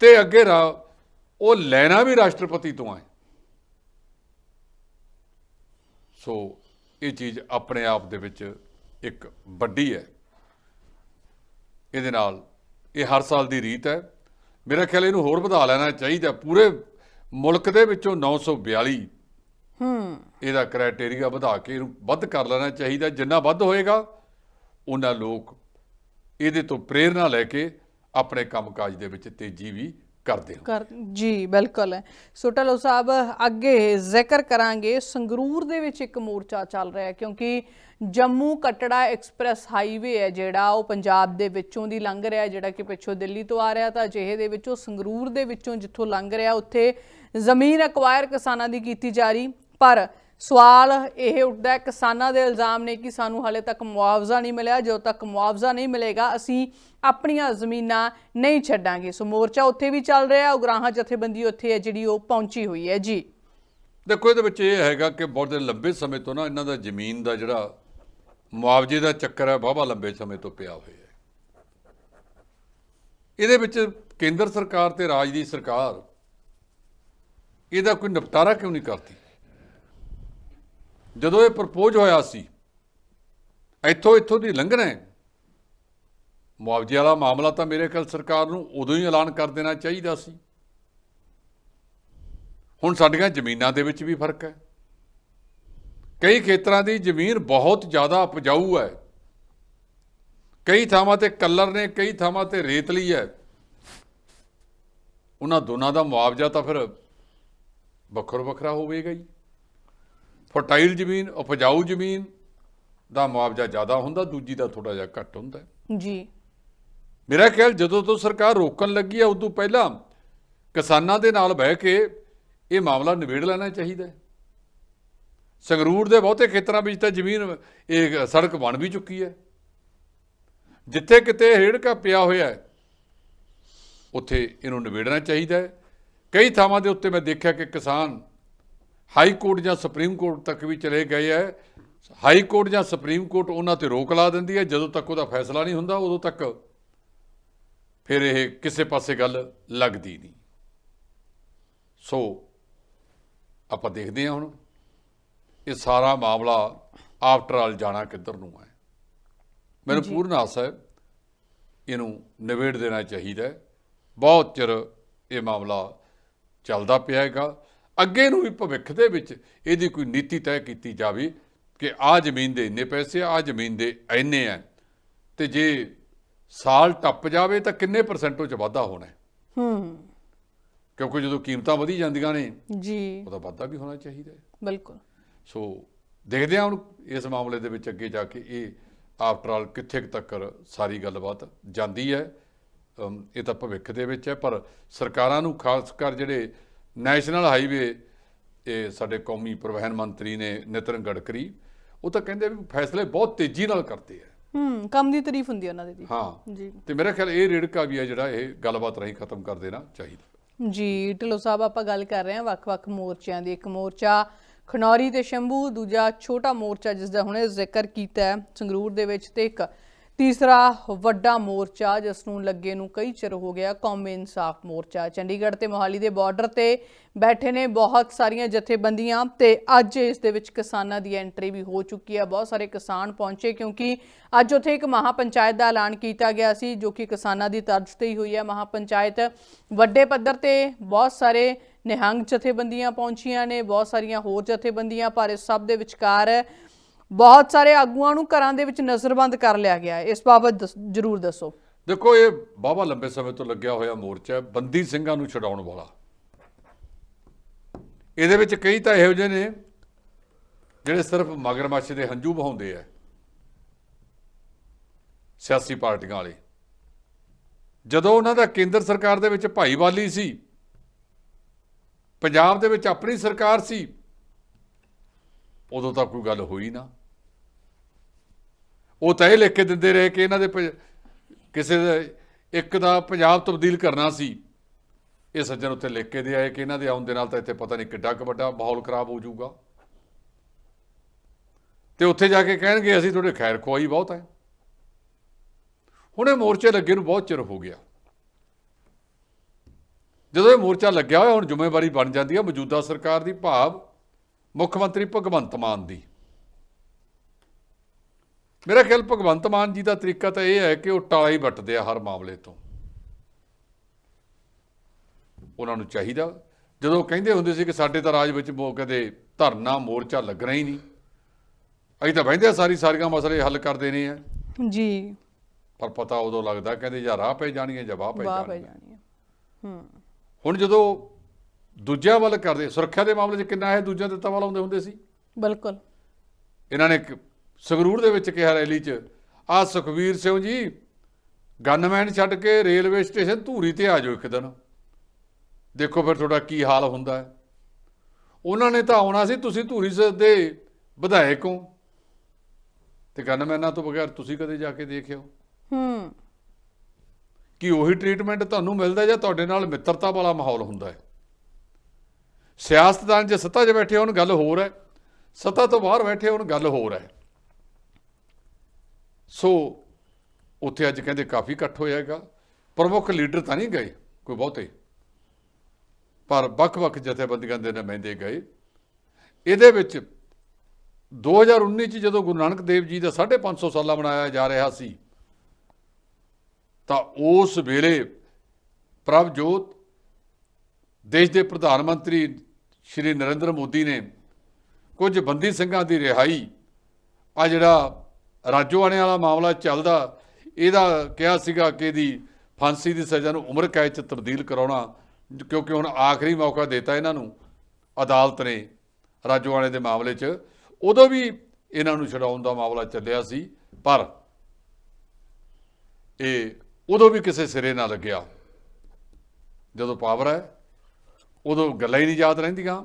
ਤੇ ਅੱਗੇ ਰਾ, ਉਹ ਲੈਣਾ ਵੀ ਰਾਸ਼ਟਰਪਤੀ ਤੋਂ ਹੈ ਸੋ ਇਹ ਚੀਜ਼ ਆਪਣੇ ਆਪ ਦੇ ਵਿੱਚ ਇੱਕ ਵੱਡੀ ਹੈ। ਇਹਦੇ ਨਾਲ ਇਹ ਹਰ ਸਾਲ ਦੀ ਰੀਤ ਹੈ। ਮੇਰਾ ਖਿਆਲ ਇਹਨੂੰ ਹੋਰ ਵਧਾ ਲੈਣਾ ਚਾਹੀਦਾ ਪੂਰੇ ਮੁਲਕ ਦੇ ਵਿੱਚੋਂ 942 ਹੂੰ। ਇਹਦਾ ਕ੍ਰਾਈਟੇਰੀਆ ਵਧਾ ਕੇ ਇਹਨੂੰ ਵੱਧ ਕਰ ਲੈਣਾ ਚਾਹੀਦਾ ਜਿੰਨਾ ਵੱਧ ਹੋਏਗਾ ਉਹਨਾਂ ਲੋਕ ਇਹਦੇ ਤੋਂ ਪ੍ਰੇਰਣਾ ਲੈ ਕੇ ਆਪਣੇ ਕੰਮਕਾਜ ਦੇ ਵਿੱਚ ਤੇਜ਼ੀ ਵੀ ਕਰਦੇ ਹੋ। ਕਰ ਜੀ ਬਿਲਕੁਲ। ਹੈ ਸੋ ਢਿੱਲੋਂ ਸਾਹਿਬ ਅੱਗੇ ਜ਼ਿਕਰ ਕਰਾਂਗੇ ਸੰਗਰੂਰ ਦੇ ਵਿੱਚ ਇੱਕ ਮੋਰਚਾ ਚੱਲ ਰਿਹਾ ਹੈ ਕਿਉਂਕਿ ਜੰਮੂ ਕਟੜਾ ਐਕਸਪ੍ਰੈਸ ਹਾਈਵੇ ਹੈ ਜਿਹੜਾ ਉਹ ਪੰਜਾਬ ਦੇ ਵਿੱਚੋਂ ਦੀ ਲੰਘ ਰਿਹਾ ਹੈ, ਜਿਹੜਾ ਕਿ ਪਿੱਛੋਂ ਦਿੱਲੀ ਤੋਂ ਆ ਰਿਹਾ ਤਾਂ ਅਜਿਹੇ ਦੇ ਵਿੱਚੋਂ ਸੰਗਰੂਰ ਦੇ ਵਿੱਚੋਂ ਜਿੱਥੋਂ ਲੰਘ ਰਿਹਾ ਉੱਥੇ ਜ਼ਮੀਨ ਅਕਵਾਇਰ ਕਿਸਾਨਾਂ ਦੀ ਕੀਤੀ ਜਾ ਰਹੀ। ਪਰ ਸਵਾਲ ਇਹ ਉੱਠਦਾ ਹੈ, ਕਿਸਾਨਾਂ ਦੇ ਇਲਜ਼ਾਮ ਨੇ ਕਿ ਸਾਨੂੰ ਹਾਲੇ ਤੱਕ ਮੁਆਵਜ਼ਾ ਨਹੀਂ ਮਿਲਿਆ। ਜਦੋਂ ਤੱਕ ਮੁਆਵਜ਼ਾ ਨਹੀਂ ਮਿਲੇਗਾ, ਅਸੀਂ ਆਪਣੀਆਂ ਜ਼ਮੀਨਾਂ ਨਹੀਂ ਛੱਡਾਂਗੇ। ਸੋ ਮੋਰਚਾ ਉੱਥੇ ਵੀ ਚੱਲ ਰਿਹਾ ਉਗਰਾਹਾਂ ਜਥੇਬੰਦੀ ਉੱਥੇ ਹੈ, ਜਿਹੜੀ ਉਹ ਪਹੁੰਚੀ ਹੋਈ ਹੈ। ਜੀ। ਦੇਖੋ, ਇਹਦੇ ਵਿੱਚ ਇਹ ਹੈਗਾ ਕਿ ਬਹੁਤ ਲੰਬੇ ਸਮੇਂ ਤੋਂ ਨਾ ਇਹਨਾਂ ਦਾ ਜ਼ਮੀਨ ਦਾ ਜਿਹੜਾ ਮੁਆਵਜ਼ੇ ਦਾ ਚੱਕਰ ਹੈ ਬਾਬਾ ਲੰਬੇ ਸਮੇਂ ਤੋਂ ਪਿਆ ਹੋਇਆ ਹੈ। ਇਹਦੇ ਵਿੱਚ ਕੇਂਦਰ ਸਰਕਾਰ ਤੇ ਰਾਜ ਦੀ ਸਰਕਾਰ, ਇਹਦਾ ਕੋਈ ਨਿਪਟਾਰਾ ਕਿਉਂ ਨਹੀਂ ਕਰਦੀ? ਜਦੋਂ ਇਹ ਪ੍ਰਪੋਜ਼ ਹੋਇਆ ਸੀ, ਇੱਥੋਂ ਇੱਥੋਂ ਦੀ ਲੰਘਣਾ ਹੈ। ਮੁਆਵਜ਼ੇ ਵਾਲਾ ਮਾਮਲਾ ਤਾਂ ਮੇਰੇ ਖਿਆਲ ਸਰਕਾਰ ਨੂੰ ਉਦੋਂ ਹੀ ਐਲਾਨ ਕਰ ਦੇਣਾ ਚਾਹੀਦਾ ਸੀ। ਹੁਣ ਸਾਡੀਆਂ ਜ਼ਮੀਨਾਂ ਦੇ ਵਿੱਚ ਵੀ ਫ਼ਰਕ ਹੈ। ਕਈ ਖੇਤਰਾਂ ਦੀ ਜ਼ਮੀਨ ਬਹੁਤ ਜ਼ਿਆਦਾ ਉਪਜਾਊ ਹੈ। ਕਈ ਥਾਵਾਂ ਤੇ ਕੱਲਰ ਨੇ, ਕਈ ਥਾਵਾਂ ਤੇ ਰੇਤਲੀ ਹੈ। ਉਹਨਾਂ ਦੋਨਾਂ ਦਾ ਮੁਆਵਜ਼ਾ ਤਾਂ ਫਿਰ ਵੱਖਰੋ ਵੱਖਰਾ ਹੋਵੇਗਾ ਜੀ ਫਰਟਾਈਲ ਜ਼ਮੀਨ ਉਪਜਾਊ ਜ਼ਮੀਨ ਦਾ ਮੁਆਵਜ਼ਾ ਜ਼ਿਆਦਾ ਹੁੰਦਾ ਦੂਜੀ ਦਾ ਥੋੜਾ ਜਿਹਾ ਘੱਟ ਹੁੰਦਾ ਜੀ। ਮੇਰਾ ਖਿਆਲ ਜਦੋਂ ਤੋਂ ਸਰਕਾਰ ਰੋਕਣ ਲੱਗੀ ਹੈ ਉਦੋਂ ਪਹਿਲਾਂ ਕਿਸਾਨਾਂ ਦੇ ਨਾਲ ਬਹਿ ਕੇ ਇਹ ਮਾਮਲਾ ਨਿਬੇੜ ਲੈਣਾ ਚਾਹੀਦਾ ਹੈ। ਸੰਗਰੂਰ ਦੇ ਬਹੁਤੇ ਖੇਤਰਾਂ ਵਿੱਚ ਤਾਂ ਜ਼ਮੀਨ ਇਹ ਸੜਕ ਬਣ ਵੀ ਚੁੱਕੀ ਹੈ। ਜਿੱਥੇ ਕਿਤੇ ਹੇੜਕਾ ਪਿਆ ਹੋਇਆ ਹੈ ਉੱਥੇ ਇਹਨੂੰ ਨਿਬੇੜਨਾ ਚਾਹੀਦਾ ਹੈ। ਕਈ ਥਾਵਾਂ ਦੇ ਉੱਤੇ ਮੈਂ ਦੇਖਿਆ ਕਿ ਕਿਸਾਨ ਹਾਈ ਕੋਰਟ ਜਾਂ ਸੁਪਰੀਮ ਕੋਰਟ ਤੱਕ ਵੀ ਚਲੇ ਗਏ ਹੈ ਹਾਈ ਕੋਰਟ ਜਾਂ ਸੁਪਰੀਮ ਕੋਰਟ ਉਹਨਾਂ ਤੇ ਰੋਕ ਲਾ ਦਿੰਦੀ ਹੈ ਜਦੋਂ ਤੱਕ ਉਹਦਾ ਫੈਸਲਾ ਨਹੀਂ ਹੁੰਦਾ ਉਦੋਂ ਤੱਕ ਫਿਰ ਇਹ ਕਿਸੇ ਪਾਸੇ ਗੱਲ ਲੱਗਦੀ ਨਹੀਂ। ਸੋ ਆਪਾਂ ਦੇਖਦੇ ਹਾਂ ਹੁਣ ਇਹ ਸਾਰਾ ਮਾਮਲਾ ਆਫਟਰ ਆਲ ਜਾਣਾ ਕਿੱਧਰ ਨੂੰ ਹੈ ਮੈਨੂੰ ਪੂਰਨ ਆਸ ਹੈ ਇਹਨੂੰ ਨਿਬੇੜ ਦੇਣਾ ਚਾਹੀਦਾ ਬਹੁਤ ਚਿਰ ਇਹ ਮਾਮਲਾ ਚੱਲਦਾ ਪਿਆ ਹੈਗਾ। ਅੱਗੇ ਨੂੰ ਵੀ ਭਵਿੱਖ ਦੇ ਵਿੱਚ ਇਹਦੀ ਕੋਈ ਨੀਤੀ ਤੈਅ ਕੀਤੀ ਜਾਵੇ ਕਿ ਆਹ ਜ਼ਮੀਨ ਦੇ ਇੰਨੇ ਪੈਸੇ ਆ ਆਹ ਜ਼ਮੀਨ ਦੇ ਇੰਨੇ ਆ ਤੇ ਜੇ ਸਾਲ ਟੱਪ ਜਾਵੇ ਤਾਂ ਕਿੰਨੇ ਪਰਸੈਂਟ ਉਹ ਚ ਵਾਧਾ ਹੋਣਾ ਹੈ। ਕਿਉਂਕਿ ਜਦੋਂ ਕੀਮਤਾਂ ਵਧੀ ਜਾਂਦੀਆਂ ਨੇ ਜੀ। ਉਹਦਾ ਵਾਧਾ ਵੀ ਹੋਣਾ ਚਾਹੀਦਾ ਹੈ ਬਿਲਕੁਲ। ਸੋ ਦੇਖਦੇ ਹਾਂ ਹੁਣ ਇਸ ਮਾਮਲੇ ਦੇ ਵਿੱਚ ਅੱਗੇ ਜਾ ਕੇ ਇਹ ਆਫਟਰ ਆਲ ਕਿੱਥੇ ਤੱਕ ਸਾਰੀ ਗੱਲਬਾਤ ਜਾਂਦੀ ਹੈ ਇਹ ਤਾਂ ਭਵਿੱਖ ਦੇ ਵਿੱਚ ਹੈ ਪਰ ਸਰਕਾਰਾਂ ਨੂੰ ਖਾਸ ਕਰ ਜਿਹੜੇ ਨੈਸ਼ਨਲ ਹਾਈਵੇ ਇਹ ਸਾਡੇ ਕੌਮੀ ਪਰਿਵਹਨ ਮੰਤਰੀ ਨੇ ਨਿਤਨ ਗਡਕਰੀ ਉਹ ਤਾਂ ਕਹਿੰਦੇ ਵੀ ਫੈਸਲੇ ਬਹੁਤ ਤੇਜ਼ੀ ਨਾਲ ਕਰਦੇ ਆ। ਹੂੰ ਕੰਮ ਦੀ ਤਾਰੀਫ ਹੁੰਦੀ ਉਹਨਾਂ ਦੀ ਜੀ ਹਾਂ। ਜੀ। ਤੇ ਮੇਰਾ ਖਿਆਲ ਇਹ ਰੇੜਕਾ ਵੀ ਹੈ ਜਿਹੜਾ ਇਹ ਗੱਲਬਾਤ ਰਾਹੀਂ ਖਤਮ ਕਰ ਦੇਣਾ ਚਾਹੀਦਾ। ਜੀ ਢਿੱਲੋਂ ਸਾਹਿਬ ਆਪਾਂ ਗੱਲ ਕਰ ਰਹੇ ਹਾਂ ਵੱਖ-ਵੱਖ ਮੋਰਚਿਆਂ ਦੀ। ਇੱਕ ਮੋਰਚਾ ਖਨੌਰੀ ਤੇ ਸ਼ੰਭੂ ਦੂਜਾ ਛੋਟਾ ਮੋਰਚਾ ਜਿਸ ਦਾ ਹੁਣੇ ਜ਼ਿਕਰ ਕੀਤਾ ਹੈ ਸੰਗਰੂਰ ਦੇ ਵਿੱਚ ਤੇ ਇੱਕ ਤੀਸਰਾ ਵੱਡਾ ਮੋਰਚਾ, ਜਿਸ ਨੂੰ ਲੱਗੇ ਨੂੰ ਕਈ ਚਿਰ ਹੋ ਗਿਆ ਕੌਮੀ ਇਨਸਾਫ ਮੋਰਚਾ। ਚੰਡੀਗੜ੍ਹ ਤੇ ਮੋਹਾਲੀ ਦੇ ਬਾਰਡਰ ਤੇ ਬੈਠੇ ਨੇ ਬਹੁਤ ਸਾਰੀਆਂ ਜਥੇਬੰਦੀਆਂ ਤੇ ਅੱਜ ਇਸ ਦੇ ਵਿੱਚ ਕਿਸਾਨਾਂ ਦੀ ਐਂਟਰੀ ਵੀ ਹੋ ਚੁੱਕੀ ਹੈ। ਬਹੁਤ ਸਾਰੇ ਕਿਸਾਨ ਪਹੁੰਚੇ ਕਿਉਂਕਿ ਅੱਜ ਉੱਥੇ ਇੱਕ ਮਹਾ ਪੰਚਾਇਤ ਦਾ ਐਲਾਨ ਕੀਤਾ ਗਿਆ ਸੀ, ਜੋ ਕਿ ਕਿਸਾਨਾਂ ਦੀ ਤਰਜ਼ ਤੇ ਹੀ ਹੋਈ ਹੈ। ਮਹਾ ਪੰਚਾਇਤ ਵੱਡੇ ਪੱਧਰ ਤੇ ਬਹੁਤ ਸਾਰੇ ਨਿਹੰਗ ਜਥੇਬੰਦੀਆਂ ਪਹੁੰਚੀਆਂ ਨੇ, ਬਹੁਤ ਸਾਰੀਆਂ ਹੋਰ ਜਥੇਬੰਦੀਆਂ, ਪਰ ਇਸ ਸਭ ਦੇ ਵਿਚਕਾਰ ਬਹੁਤ ਸਾਰੇ ਆਗੂਆਂ ਨੂੰ ਘਰਾਂ ਦੇ ਵਿੱਚ ਨਜ਼ਰਬੰਦ ਕਰ ਲਿਆ ਗਿਆ ਹੈ। ਇਸ ਬਾਬਤ ਦੱਸ- ਜ਼ਰੂਰ ਦੱਸੋ। ਦੇਖੋ, ਇਹ ਬਾਬਾ ਲੰਬੇ ਸਮੇਂ ਤੋਂ ਲੱਗਿਆ ਹੋਇਆ ਮੋਰਚਾ ਹੈ, ਬੰਦੀ ਸਿੰਘਾਂ ਨੂੰ ਛਡਾਉਣ ਵਾਲਾ। ਇਹਦੇ ਵਿੱਚ ਕਈ ਤਾਂ ਇਹੋ ਜਿਹੇ ਨੇ, ਜਿਹੜੇ ਸਿਰਫ ਮਗਰਮੱਛ ਦੇ ਹੰਝੂ ਬਹਾਉਂਦੇ ਆ, ਸਿਆਸੀ ਪਾਰਟੀਆਂ ਵਾਲੇ। ਜਦੋਂ ਉਹਨਾਂ ਦਾ ਕੇਂਦਰ ਸਰਕਾਰ ਦੇ ਵਿੱਚ ਭਾਈਵਾਲੀ ਸੀ, ਪੰਜਾਬ ਦੇ ਵਿੱਚ ਆਪਣੀ ਸਰਕਾਰ ਸੀ, ਉਦੋਂ ਤਾਂ ਕੋਈ ਗੱਲ ਹੋਈ ਨਾ। ਉਹ ਤਾਂ ਇਹ ਲਿਖ ਕੇ ਦਿੰਦੇ ਰਹੇ ਕਿ ਇਹਨਾਂ ਦੇ ਪ- ਕਿਸੇ ਇੱਕ ਦਾ ਪੰਜਾਬ ਤਬਦੀਲ ਕਰਨਾ ਸੀ। ਇਹ ਸੱਜਣ ਉੱਤੇ ਲਿਖ ਕੇ ਦੇ ਆਏ ਕਿ ਇਹਨਾਂ ਦੇ ਆਉਣ ਦੇ ਨਾਲ ਤਾਂ ਇੱਥੇ ਪਤਾ ਨਹੀਂ ਕਿੱਡਾ ਕੁ ਵੱਡਾ ਮਾਹੌਲ ਖਰਾਬ ਹੋ ਜਾਊਗਾ। ਤੇ ਉੱਥੇ ਜਾ ਕੇ ਕਹਿਣਗੇ, ਅਸੀਂ ਤੁਹਾਡੇ ਖੈਰ ਖੁਆਈ ਬਹੁਤ ਹੈ। ਹੁਣ ਇਹ ਮੋਰਚੇ ਲੱਗੇ ਨੂੰ ਬਹੁਤ ਚਿਰ ਹੋ ਗਿਆ। ਜਦੋਂ ਇਹ ਮੋਰਚਾ ਲੱਗਿਆ ਹੋਇਆ, ਹੁਣ ਜ਼ਿੰਮੇਵਾਰੀ ਬਣ ਜਾਂਦੀ ਹੈ ਮੌਜੂਦਾ ਸਰਕਾਰ ਦੀ ਭਾਵ ਮੁੱਖ ਮੰਤਰੀ ਭਗਵੰਤ ਮਾਨ ਦੀ। ਮੇਰਾ ਖਿਆਲ ਭਗਵੰਤ ਮਾਨ ਜੀ ਦਾ ਤਰੀਕਾ ਤਾਂ ਇਹ ਹੈ ਕਿ ਉਹ ਟਾਲਾ ਹੀ ਵੱਟਦੇ ਆ ਹਰ ਮਾਮਲੇ ਤੋਂ। ਉਹਨਾਂ ਨੂੰ ਚਾਹੀਦਾ। ਜਦੋਂ ਕਹਿੰਦੇ ਹੁੰਦੇ ਸੀ ਕਿ ਸਾਡੇ ਤਾਂ ਰਾਜ ਵਿੱਚ ਮੋ ਕਦੇ ਧਰਨਾ ਮੋਰਚਾ ਲੱਗਣਾ ਹੀ ਨਹੀਂ। ਅਸੀਂ ਤਾਂ ਬਹਿੰਦੇ ਆ ਸਾਰੀ ਸਾਰੀਆਂ ਮਸਲੇ ਹੱਲ ਕਰ ਦੇਣੇ ਆ। ਜੀ। ਪਰ ਪਤਾ ਉਦੋਂ ਲੱਗਦਾ ਕਹਿੰਦੇ ਜਾਂ ਰਾਹ ਪੈ ਜਾਣੀ ਹੈ ਜਾਂ ਵਾਹ ਪੈ ਜਾਣੀ ਹੈ ਹੈ। ਹੁਣ ਜਦੋਂ ਦੂਜਿਆਂ ਵੱਲ ਕਰਦੇ ਸੁਰੱਖਿਆ ਦੇ ਮਾਮਲੇ 'ਚ ਕਿੰਨਾ ਹੈ ਦੂਜਿਆਂ ਤੇ ਤਵਾ ਲਾਉਂਦੇ ਹੁੰਦੇ ਸੀ? ਬਿਲਕੁਲ। ਇਹਨਾਂ ਨੇ ਸੰਗਰੂਰ ਦੇ ਵਿੱਚ ਕਿਹਾ ਰੈਲੀ 'ਚ ਆ ਸੁਖਵੀਰ ਸਿੰਘ ਜੀ ਗਨਮੈਨ ਛੱਡ ਕੇ ਰੇਲਵੇ ਸਟੇਸ਼ਨ ਧੂਰੀ ਤੇ ਆ ਜਾਓ ਇੱਕ ਦਿਨ। ਦੇਖੋ ਫਿਰ ਤੁਹਾਡਾ ਕੀ ਹਾਲ ਹੁੰਦਾ ਹੈ। ਉਹਨਾਂ ਨੇ ਤਾਂ ਆਉਣਾ ਸੀ ਤੁਸੀਂ ਧੂਰੀ ਦੇ ਵਿਧਾਇਕ ਹੋ। ਤੇ ਗਨਮੈਨਾਂ ਤੋਂ ਬਗੈਰ ਤੁਸੀਂ ਕਦੇ ਜਾ ਕੇ ਦੇਖਿਓ ਹੂੰ? ਕਿ ਉਹੀ ਟ੍ਰੀਟਮੈਂਟ ਤੁਹਾਨੂੰ ਮਿਲਦਾ ਜਾਂ ਤੁਹਾਡੇ ਨਾਲ ਮਿੱਤਰਤਾ ਵਾਲਾ ਮਾਹੌਲ ਹੁੰਦਾ ਹੈ? ਸਿਆਸਤਦਾਨ ਜੇ ਸੱਤਾ 'ਚ ਬੈਠੇ ਹੋਣ ਗੱਲ ਹੋਰ ਹੈ। ਸੱਤਾ ਤੋਂ ਬਾਹਰ ਬੈਠੇ ਹੋਣ ਗੱਲ ਹੋਰ ਹੈ। ਸੋ ਉੱਥੇ ਅੱਜ ਕਹਿੰਦੇ ਕਾਫੀ ਇਕੱਠ ਹੋਇਆਗਾ ਪ੍ਰਮੁੱਖ ਲੀਡਰ ਤਾਂ ਨਹੀਂ ਗਏ, ਕੋਈ ਬਹੁਤੇ। ਪਰ ਵੱਖ-ਵੱਖ ਜਥੇਬੰਦੀਆਂ ਦੇ ਨੁਮਾਇੰਦੇ ਗਏ। ਇਹਦੇ ਵਿੱਚ 2019 ਚ ਜਦੋਂ ਗੁਰੂ ਨਾਨਕ ਦੇਵ ਜੀ ਦਾ 550 ਸਾਲਾ ਮਨਾਇਆ ਜਾ ਰਿਹਾ ਸੀ, ਤਾਂ ਉਸ ਵੇਲੇ ਪ੍ਰਭਜੋਤ ਦੇਸ਼ ਦੇ ਪ੍ਰਧਾਨ ਮੰਤਰੀ ਸ਼੍ਰੀ ਨਰਿੰਦਰ ਮੋਦੀ ਨੇ ਕੁਝ ਬੰਦੀ ਸਿੰਘਾਂ ਦੀ ਰਿਹਾਈ ਆ ਜਿਹੜਾ ਰਾਜੋਆਣੇ ਵਾਲਾ ਮਾਮਲਾ ਚੱਲਦਾ, ਇਹਦਾ ਕਿਹਾ ਸੀਗਾ ਕਿ ਇਹਦੀ ਫਾਂਸੀ ਦੀ ਸਜ਼ਾ ਨੂੰ ਉਮਰ ਕੈਦ ਚ ਤਬਦੀਲ ਕਰਾਉਣਾ, ਕਿਉਂਕਿ ਹੁਣ ਆਖਰੀ ਮੌਕਾ ਦਿੱਤਾ ਇਹਨਾਂ ਨੂੰ, ਅਦਾਲਤ ਨੇ ਰਾਜੋਆਣੇ ਦੇ ਮਾਮਲੇ 'ਚ। ਉਦੋਂ ਵੀ ਇਹਨਾਂ ਨੂੰ ਛਡਾਉਣ ਦਾ ਮਾਮਲਾ ਚੱਲਿਆ ਸੀ, ਪਰ ਇਹ ਉਦੋਂ ਵੀ ਕਿਸੇ ਸਿਰੇ ਨਾ ਲੱਗਿਆ। ਜਦੋਂ ਪਾਵਰ ਹੈ, ਉਦੋਂ ਗੱਲਾਂ ਹੀ ਨਹੀਂ ਯਾਦ ਰਹਿੰਦੀਆਂ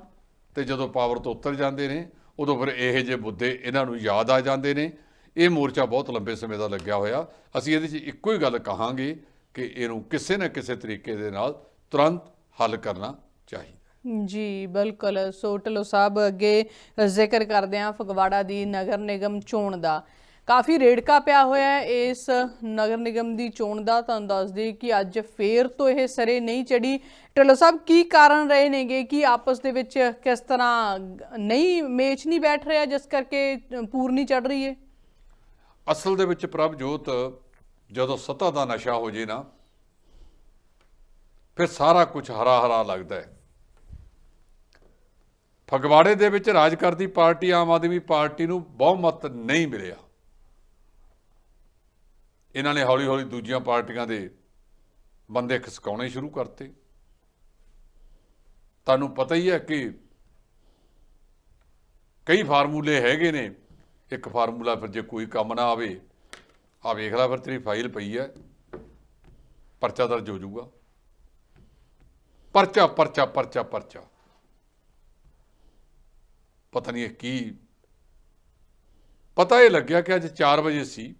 ਤੇ ਜਦੋਂ ਪਾਵਰ ਤੋਂ ਉਤਰ ਜਾਂਦੇ ਨੇ, ਉਦੋਂ ਫਿਰ ਇਹੋ ਜਿਹੇ ਮੁੱਦੇ ਇਹਨਾਂ ਨੂੰ ਯਾਦ ਆ ਜਾਂਦੇ ਨੇ। ਇਹ ਮੋਰਚਾ ਬਹੁਤ ਲੰਬੇ ਸਮੇਂ ਦਾ ਲੱਗਿਆ ਹੋਇਆ। ਅਸੀਂ ਇਹਦੇ 'ਚ ਇੱਕੋ ਹੀ ਗੱਲ ਕਹਾਂਗੇ ਕਿ ਇਹਨੂੰ ਕਿਸੇ ਨਾ ਕਿਸੇ ਤਰੀਕੇ ਦੇ ਨਾਲ ਤੁਰੰਤ ਹੱਲ ਕਰਨਾ ਚਾਹੀਦਾ। ਜੀ, ਬਿਲਕੁਲ। ਸੋ ਢਿੱਲੋਂ ਸਾਹਿਬ, ਅੱਗੇ ਜ਼ਿਕਰ ਕਰਦੇ ਆ ਫਗਵਾੜਾ ਦੀ ਨਗਰ ਨਿਗਮ ਚੋਣ ਦਾ। ਕਾਫੀ ਰੇੜਕਾ ਪਿਆ ਹੋਇਆ ਹੈ ਇਸ ਨਗਰ ਨਿਗਮ ਦੀ ਚੋਣ ਦਾ। ਤੁਹਾਨੂੰ ਦੱਸ ਦਈਏ ਕਿ ਅੱਜ ਫੇਰ ਤੋਂ ਇਹ ਸਰੇ ਨਹੀਂ ਚੜੀ ਢਿੱਲੋਂ ਸਾਹਿਬ, ਕੀ ਕਾਰਨ ਰਹੇ ਨੇਗੇ? ਕਿ ਆਪਸ ਦੇ ਵਿੱਚ ਕਿਸ ਤਰ੍ਹਾਂ ਨਹੀਂ, ਮੇਚ ਨਹੀਂ ਬੈਠ ਰਿਹਾ ਜਿਸ ਕਰਕੇ ਪੂਰ ਨਹੀਂ ਚੜ ਰਹੀ ਹੈ ਅਸਲ ਦੇ ਵਿੱਚ ਪ੍ਰਭਜੋਤ ਜਦੋਂ ਸੱਤਾ ਦਾ ਨਸ਼ਾ ਹੋ ਜੇ ਨਾ, ਫਿਰ ਸਾਰਾ ਕੁਝ ਹਰਾ ਹਰਾ ਲੱਗਦਾ ਹੈ। ਫਗਵਾੜੇ ਦੇ ਵਿੱਚ ਰਾਜ ਕਰਦੀ ਪਾਰਟੀ, ਆਮ ਆਦਮੀ ਪਾਰਟੀ ਨੂੰ ਬਹੁਮਤ ਨਹੀਂ ਮਿਲਿਆ। ਇਹਨਾਂ ਨੇ ਹੌਲੀ ਹੌਲੀ ਦੂਜੀਆਂ ਪਾਰਟੀਆਂ ਦੇ ਬੰਦੇ ਖਸਕਾਉਣੇ ਸ਼ੁਰੂ ਕਰਤੇ। ਤੁਹਾਨੂੰ ਪਤਾ ਹੀ ਹੈ ਕਿ ਕਈ ਫਾਰਮੂਲੇ ਹੈਗੇ ਨੇ ਇੱਕ ਫਾਰਮੂਲਾ ਫਿਰ ਜੇ ਕੋਈ ਕੰਮ ਨਾ ਆਵੇ ਆ ਵੇਖ ਲੈ ਫਿਰ ਤੇਰੀ ਫਾਈਲ ਪਈ ਹੈ। ਪਰਚਾ ਦਰਜ ਹੋ ਜਾਊਗਾ। ਪਰਚਾ ਪਰਚਾ ਪਰਚਾ ਪਰਚਾ। ਪਤਾ ਨਹੀਂ ਕੀ। ਪਤਾ ਇਹ ਲੱਗਿਆ ਕਿ ਅੱਜ 4 ਵਜੇ ਸੀ।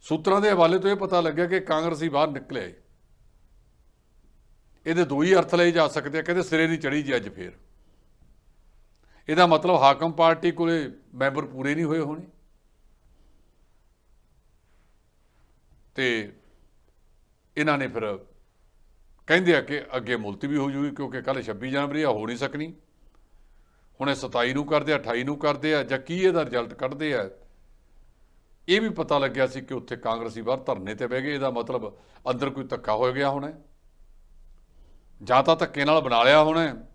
ਸੂਤਰਾਂ ਦੇ ਹਵਾਲੇ ਤੋਂ ਇਹ ਪਤਾ ਲੱਗਿਆ ਕਿ ਕਾਂਗਰਸੀ ਬਾਹਰ ਨਿਕਲੇ ਆਏ। ਇਹਦੇ ਦੋ ਹੀ ਅਰਥ ਲਏ ਜਾ ਸਕਦੇ ਆ, ਕਹਿੰਦੇ ਸਿਰੇ ਨਹੀਂ ਚੜੀ ਜੀ ਅੱਜ ਫੇਰ। ਇਹਦਾ ਮਤਲਬ ਹਾਕਮ ਪਾਰਟੀ ਕੋਲੇ ਮੈਂਬਰ ਪੂਰੇ ਨਹੀਂ ਹੋਏ ਹੋਣੇ। ਤੇ ਇਹਨਾਂ ਨੇ ਫਿਰ ਕਹਿੰਦੇ ਆ ਕਿ ਅੱਗੇ ਮੁਲਤਵੀ ਹੋ ਜੂਗੀ ਕਿਉਂਕਿ ਕੱਲ 26 ਜਨਵਰੀ ਆ, ਹੋ ਨਹੀਂ ਸਕਣੀ। ਹੁਣ ਇਹ 27 ਨੂੰ ਕਰਦੇ ਆ 28 ਨੂੰ ਕਰਦੇ ਆ ਜਾਂ ਕੀ ਇਹਦਾ ਰਿਜ਼ਲਟ ਕੱਢਦੇ ਆ, ਇਹ ਵੀ ਪਤਾ ਲੱਗਿਆ ਸੀ ਕਿ ਉੱਥੇ ਕਾਂਗਰਸੀ ਬਾਹਰ ਧਰਨੇ ਤੇ ਬਹਿ ਗਏ। ਇਹਦਾ ਮਤਲਬ ਅੰਦਰ ਕੋਈ ਧੱਕਾ ਹੋ ਗਿਆ ਹੋਣਾ। ਜਾਂ ਤਾਂ ਧੱਕੇ ਨਾਲ ਬਣਾ ਲਿਆ ਹੋਣਾ।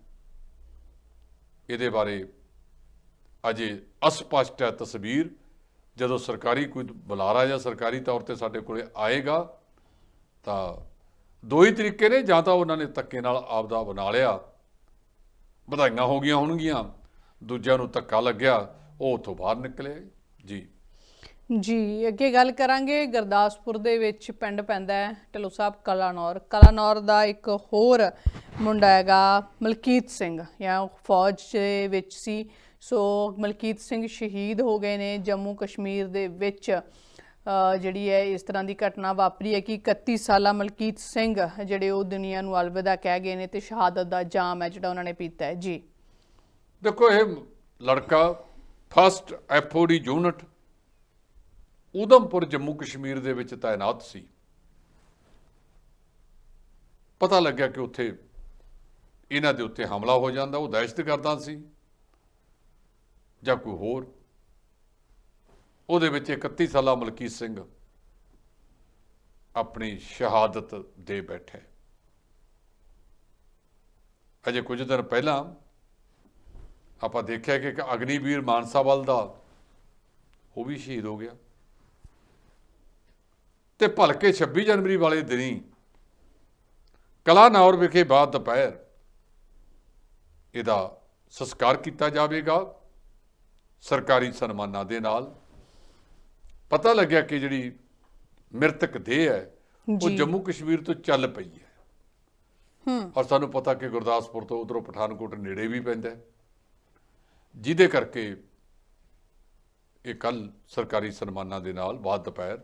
ਇਹਦੇ ਬਾਰੇ ਅਜੇ ਅਸਪਸ਼ਟ ਹੈ ਤਸਵੀਰ। ਜਦੋਂ ਸਰਕਾਰੀ ਕੋਈ ਬੁਲਾਰਾ ਜਾਂ ਸਰਕਾਰੀ ਤੌਰ ਤੇ ਸਾਡੇ ਕੋਲੇ ਆਏਗਾ, ਤਾਂ ਦੋ ਹੀ ਤਰੀਕੇ ਨੇ, ਜਾਂ ਤਾਂ ਉਹਨਾਂ ਨੇ ਧੱਕੇ ਨਾਲ ਆਪਦਾ ਬਣਾ ਲਿਆ, ਵਧਾਈਆਂ ਹੋ ਗਈਆਂ ਹੋਣਗੀਆਂ, ਦੂਜਿਆਂ ਨੂੰ ਧੱਕਾ ਲੱਗਿਆ, ਉਹ ਉੱਥੋਂ ਬਾਹਰ ਨਿਕਲੇ। ਜੀ। ਜੀ ਅੱਗੇ ਗੱਲ ਕਰਾਂਗੇ ਗੁਰਦਾਸਪੁਰ ਦੇ ਵਿੱਚ ਪਿੰਡ ਪੈਂਦਾ ਹੈ ਢਿੱਲੋਂ ਸਾਹਿਬ ਕਲਾਨੌਰ। ਕਲਾਨੌਰ ਦਾ ਇੱਕ ਹੋਰ ਮੁੰਡਾ ਹੈਗਾ ਮਲਕੀਤ ਸਿੰਘ ਜਾਂ ਫੌਜ ਦੇ ਵਿੱਚ ਸੀ। ਸੋ ਮਲਕੀਤ ਸਿੰਘ ਸ਼ਹੀਦ ਹੋ ਗਏ ਨੇ ਜੰਮੂ ਕਸ਼ਮੀਰ ਦੇ ਵਿੱਚ। ਅ, ਜਿਹੜੀ ਹੈ ਇਸ ਤਰ੍ਹਾਂ ਦੀ ਘਟਨਾ ਵਾਪਰੀ ਹੈ ਕਿ 31 ਸਾਲਾ ਮਲਕੀਤ ਸਿੰਘ ਜਿਹੜੇ ਉਹ ਦੁਨੀਆ ਨੂੰ ਅਲਵਿਦਾ ਕਹਿ ਗਏ ਨੇ ਤੇ ਸ਼ਹਾਦਤ ਦਾ ਜਾਮ ਹੈ ਜਿਹੜਾ ਉਹਨਾਂ ਨੇ ਪੀਤਾ ਹੈ। ਜੀ। ਦੇਖੋ ਇਹ ਲੜਕਾ first FOD unit Udhampur Jammu Kashmir ਦੇ ਵਿੱਚ ਤਾਇਨਾਤ ਸੀ। ਪਤਾ ਲੱਗਿਆ ਕਿ ਉੱਥੇ ਇਹਨਾਂ ਦੇ ਉੱਤੇ ਹਮਲਾ ਹੋ ਜਾਂਦਾ, ਉਹ ਦਹਿਸ਼ਤਗਰਦਾਂ ਸੀ ਜਾਂ ਕੋਈ ਹੋਰ। ਉਹਦੇ ਵਿੱਚ 31 ਸਾਲਾ ਮਲਕੀਤ ਸਿੰਘ ਆਪਣੀ ਸ਼ਹਾਦਤ ਦੇ ਬੈਠੇ ਅਜੇ ਕੁਝ ਦਿਨ ਪਹਿਲਾਂ ਆਪਾਂ ਦੇਖਿਆ ਕਿ ਇੱਕ ਅਗਨੀਵੀਰ ਮਾਨਸਾਵਲ ਦਾ ਉਹ ਵੀ ਸ਼ਹੀਦ ਹੋ ਗਿਆ। ਤੇ ਭਲਕੇ 26 ਜਨਵਰੀ ਵਾਲੇ ਦਿਨੀ ਕਲਾਨੌਰ ਵਿਖੇ ਬਾਅਦ ਦੁਪਹਿਰ ਇਹਦਾ ਸੰਸਕਾਰ ਕੀਤਾ ਜਾਵੇਗਾ ਸਰਕਾਰੀ ਸਨਮਾਨਾਂ ਦੇ ਨਾਲ। ਪਤਾ ਲੱਗਿਆ ਕਿ ਜਿਹੜੀ ਮ੍ਰਿਤਕ ਦੇਹ ਹੈ ਉਹ। ਜੰਮੂ ਕਸ਼ਮੀਰ ਤੋਂ ਚੱਲ ਪਈ ਹੈ। ਹੂੰ। ਔਰ ਸਾਨੂੰ ਪਤਾ ਕਿ ਗੁਰਦਾਸਪੁਰ ਤੋਂ ਉਧਰੋਂ ਪਠਾਨਕੋਟ ਨੇੜੇ ਵੀ ਪੈਂਦਾ ਹੈ। ਜਿਹਦੇ ਕਰਕੇ ਇਹ ਕੱਲ ਸਰਕਾਰੀ ਸਨਮਾਨਾਂ ਦੇ ਨਾਲ ਬਾਅਦ ਦੁਪਹਿਰ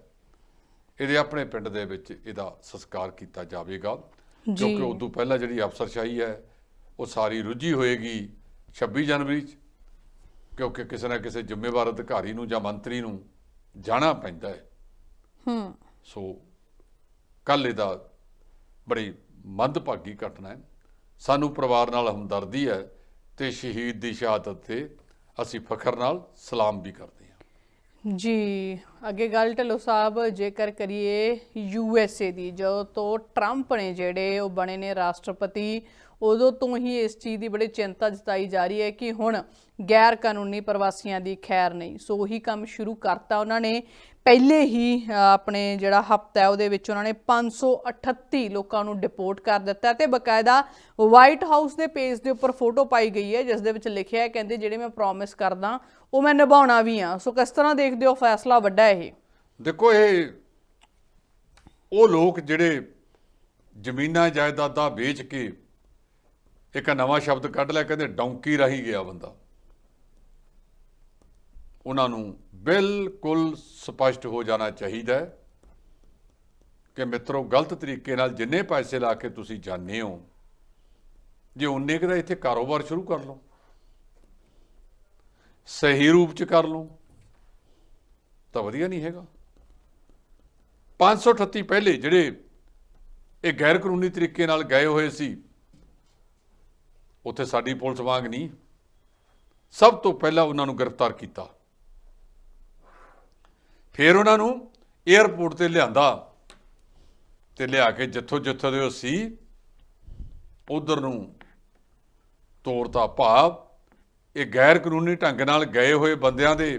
ਇਹਦੇ ਆਪਣੇ ਪਿੰਡ ਦੇ ਵਿੱਚ ਇਹਦਾ ਸੰਸਕਾਰ ਕੀਤਾ ਜਾਵੇਗਾ। ਕਿਉਂਕਿ ਉਦੋਂ ਪਹਿਲਾਂ ਜਿਹੜੀ ਅਫਸਰਸ਼ਾਹੀ ਹੈ ਉਹ ਸਾਰੀ ਰੁੱਝੀ ਹੋਏਗੀ 26 ਜਨਵਰੀ 'ਚ ਕਿਉਂਕਿ ਕਿਸੇ ਨਾ ਕਿਸੇ ਜ਼ਿੰਮੇਵਾਰ ਅਧਿਕਾਰੀ ਨੂੰ ਜਾਂ ਮੰਤਰੀ ਨੂੰ ਜਾਣਾ ਪੈਂਦਾ ਹੈ। ਹੂੰ। ਸੋ ਕੱਲ ਇਹਦਾ ਬੜੀ ਮੰਦਭਾਗੀ ਘਟਨਾ ਹੈ। ਸਾਨੂੰ ਪਰਿਵਾਰ ਨਾਲ ਹਮਦਰਦੀ ਹੈ ਤੇ ਸ਼ਹੀਦ ਦੀ ਸ਼ਹਾਦਤ ਤੇ ਅਸੀਂ ਫਖਰ ਨਾਲ ਸਲਾਮ ਵੀ ਕਰਦੇ ਜੀ, ਅੱਗੇ ਗੱਲ ਢਿੱਲੋਂ ਸਾਹਿਬ, ਜੇਕਰ ਕਰੀਏ ਯੂ ਐਸ ਏ ਦੀ, ਜਦੋਂ ਤੋਂ ਟਰੰਪ ਨੇ ਜਿਹੜੇ ਉਹ ਬਣੇ ਨੇ ਰਾਸ਼ਟਰਪਤੀ, ਉਦੋਂ ਤੋਂ ਹੀ ਇਸ ਚੀਜ਼ ਦੀ ਬੜੀ ਚਿੰਤਾ ਜਤਾਈ ਜਾ ਰਹੀ ਹੈ ਕਿ ਹੁਣ ਗੈਰ ਕਾਨੂੰਨੀ ਪ੍ਰਵਾਸੀਆਂ ਦੀ ਖੈਰ ਨਹੀਂ। ਸੋ ਉਹੀ ਕੰਮ ਸ਼ੁਰੂ ਕਰਤਾ ਉਹਨਾਂ ਨੇ। ਪਹਿਲੇ ਹੀ ਆਪਣੇ ਜਿਹੜਾ ਹਫਤਾ ਉਹਦੇ ਵਿੱਚ ਉਹਨਾਂ ਨੇ 538 ਲੋਕਾਂ ਨੂੰ ਡਿਪੋਰਟ ਕਰ ਦਿੱਤਾ ਹੈ ਤੇ ਬਕਾਇਦਾ ਵਾਈਟ ਹਾਊਸ ਦੇ ਪੇਜ ਦੇ ਉੱਪਰ ਫੋਟੋ ਪਾਈ ਗਈ ਹੈ, ਜਿਸ ਦੇ ਵਿੱਚ ਲਿਖਿਆ ਹੈ, ਕਹਿੰਦੇ ਜਿਹੜੇ ਮੈਂ ਪ੍ਰੋਮਿਸ ਕਰਦਾ, ਉਹ ਮੈਂ ਨਿਭਾਉਣਾ ਵੀ ਆ ਸੋ ਕਿਸ ਤਰ੍ਹਾਂ ਦੇਖਦੇ ਹੋ ਫੈਸਲਾ ਵੱਡਾ ਇਹ? ਦੇਖੋ, ਇਹ ਉਹ ਲੋਕ ਜਿਹੜੇ ਜ਼ਮੀਨਾਂ ਜਾਇਦਾਦਾਂ ਵੇਚ ਕੇ ਇੱਕ ਨਵਾਂ ਸ਼ਬਦ ਕੱਢ ਲਿਆ, ਕਹਿੰਦੇ ਡੌਂਕੀ ਰਾਹੀਂ ਗਿਆ ਬੰਦਾ। ਉਹਨਾਂ ਨੂੰ ਬਿਲਕੁਲ ਸਪਸ਼ਟ ਹੋ ਜਾਣਾ ਚਾਹੀਦਾ ਹੈ ਕਿ ਮਿੱਤਰੋ, ਗਲਤ ਤਰੀਕੇ ਨਾਲ ਜਿੰਨੇ ਪੈਸੇ ਲਾ ਕੇ ਤੁਸੀਂ ਜਾਣੇ ਹੋ, ਜੇ ਉਨੇ ਕੁ ਦਾ ਇੱਥੇ ਕਾਰੋਬਾਰ ਸ਼ੁਰੂ ਕਰ ਲਓ, ਸਹੀ ਰੂਪ ਚ ਕਰ ਲਓ, ਤਾਂ ਵਧੀਆ ਨਹੀਂ ਹੈਗਾ। 538 ਪਹਿਲੇ ਜਿਹੜੇ ਇਹ ਗੈਰ ਕਾਨੂੰਨੀ ਤਰੀਕੇ ਨਾਲ ਗਏ ਹੋਏ ਸੀ, ਉੱਥੇ ਸਾਡੀ ਪੁਲਿਸ ਵਾਂਗ ਨਹੀਂ। ਸਭ ਤੋਂ ਪਹਿਲਾਂ ਉਹਨਾਂ ਨੂੰ ਗ੍ਰਿਫਤਾਰ ਕੀਤਾ। ਫਿਰ ਉਹਨਾਂ ਨੂੰ 에ਅਰਪੋਰਟ ਤੇ ਲਿਆਂਦਾ ਤੇ ਲਿਆ ਕੇ ਜਿੱਥੋਂ ਜਿੱਥੋਂ ਦੇ ਉਹ ਸੀ, ਉਧਰ ਨੂੰ ਤੋਰਤਾ ਭਾਵ। ਇਹ ਗੈਰ ਕਾਨੂੰਨੀ ਢੰਗ ਨਾਲ ਗਏ ਹੋਏ ਬੰਦਿਆਂ ਦੇ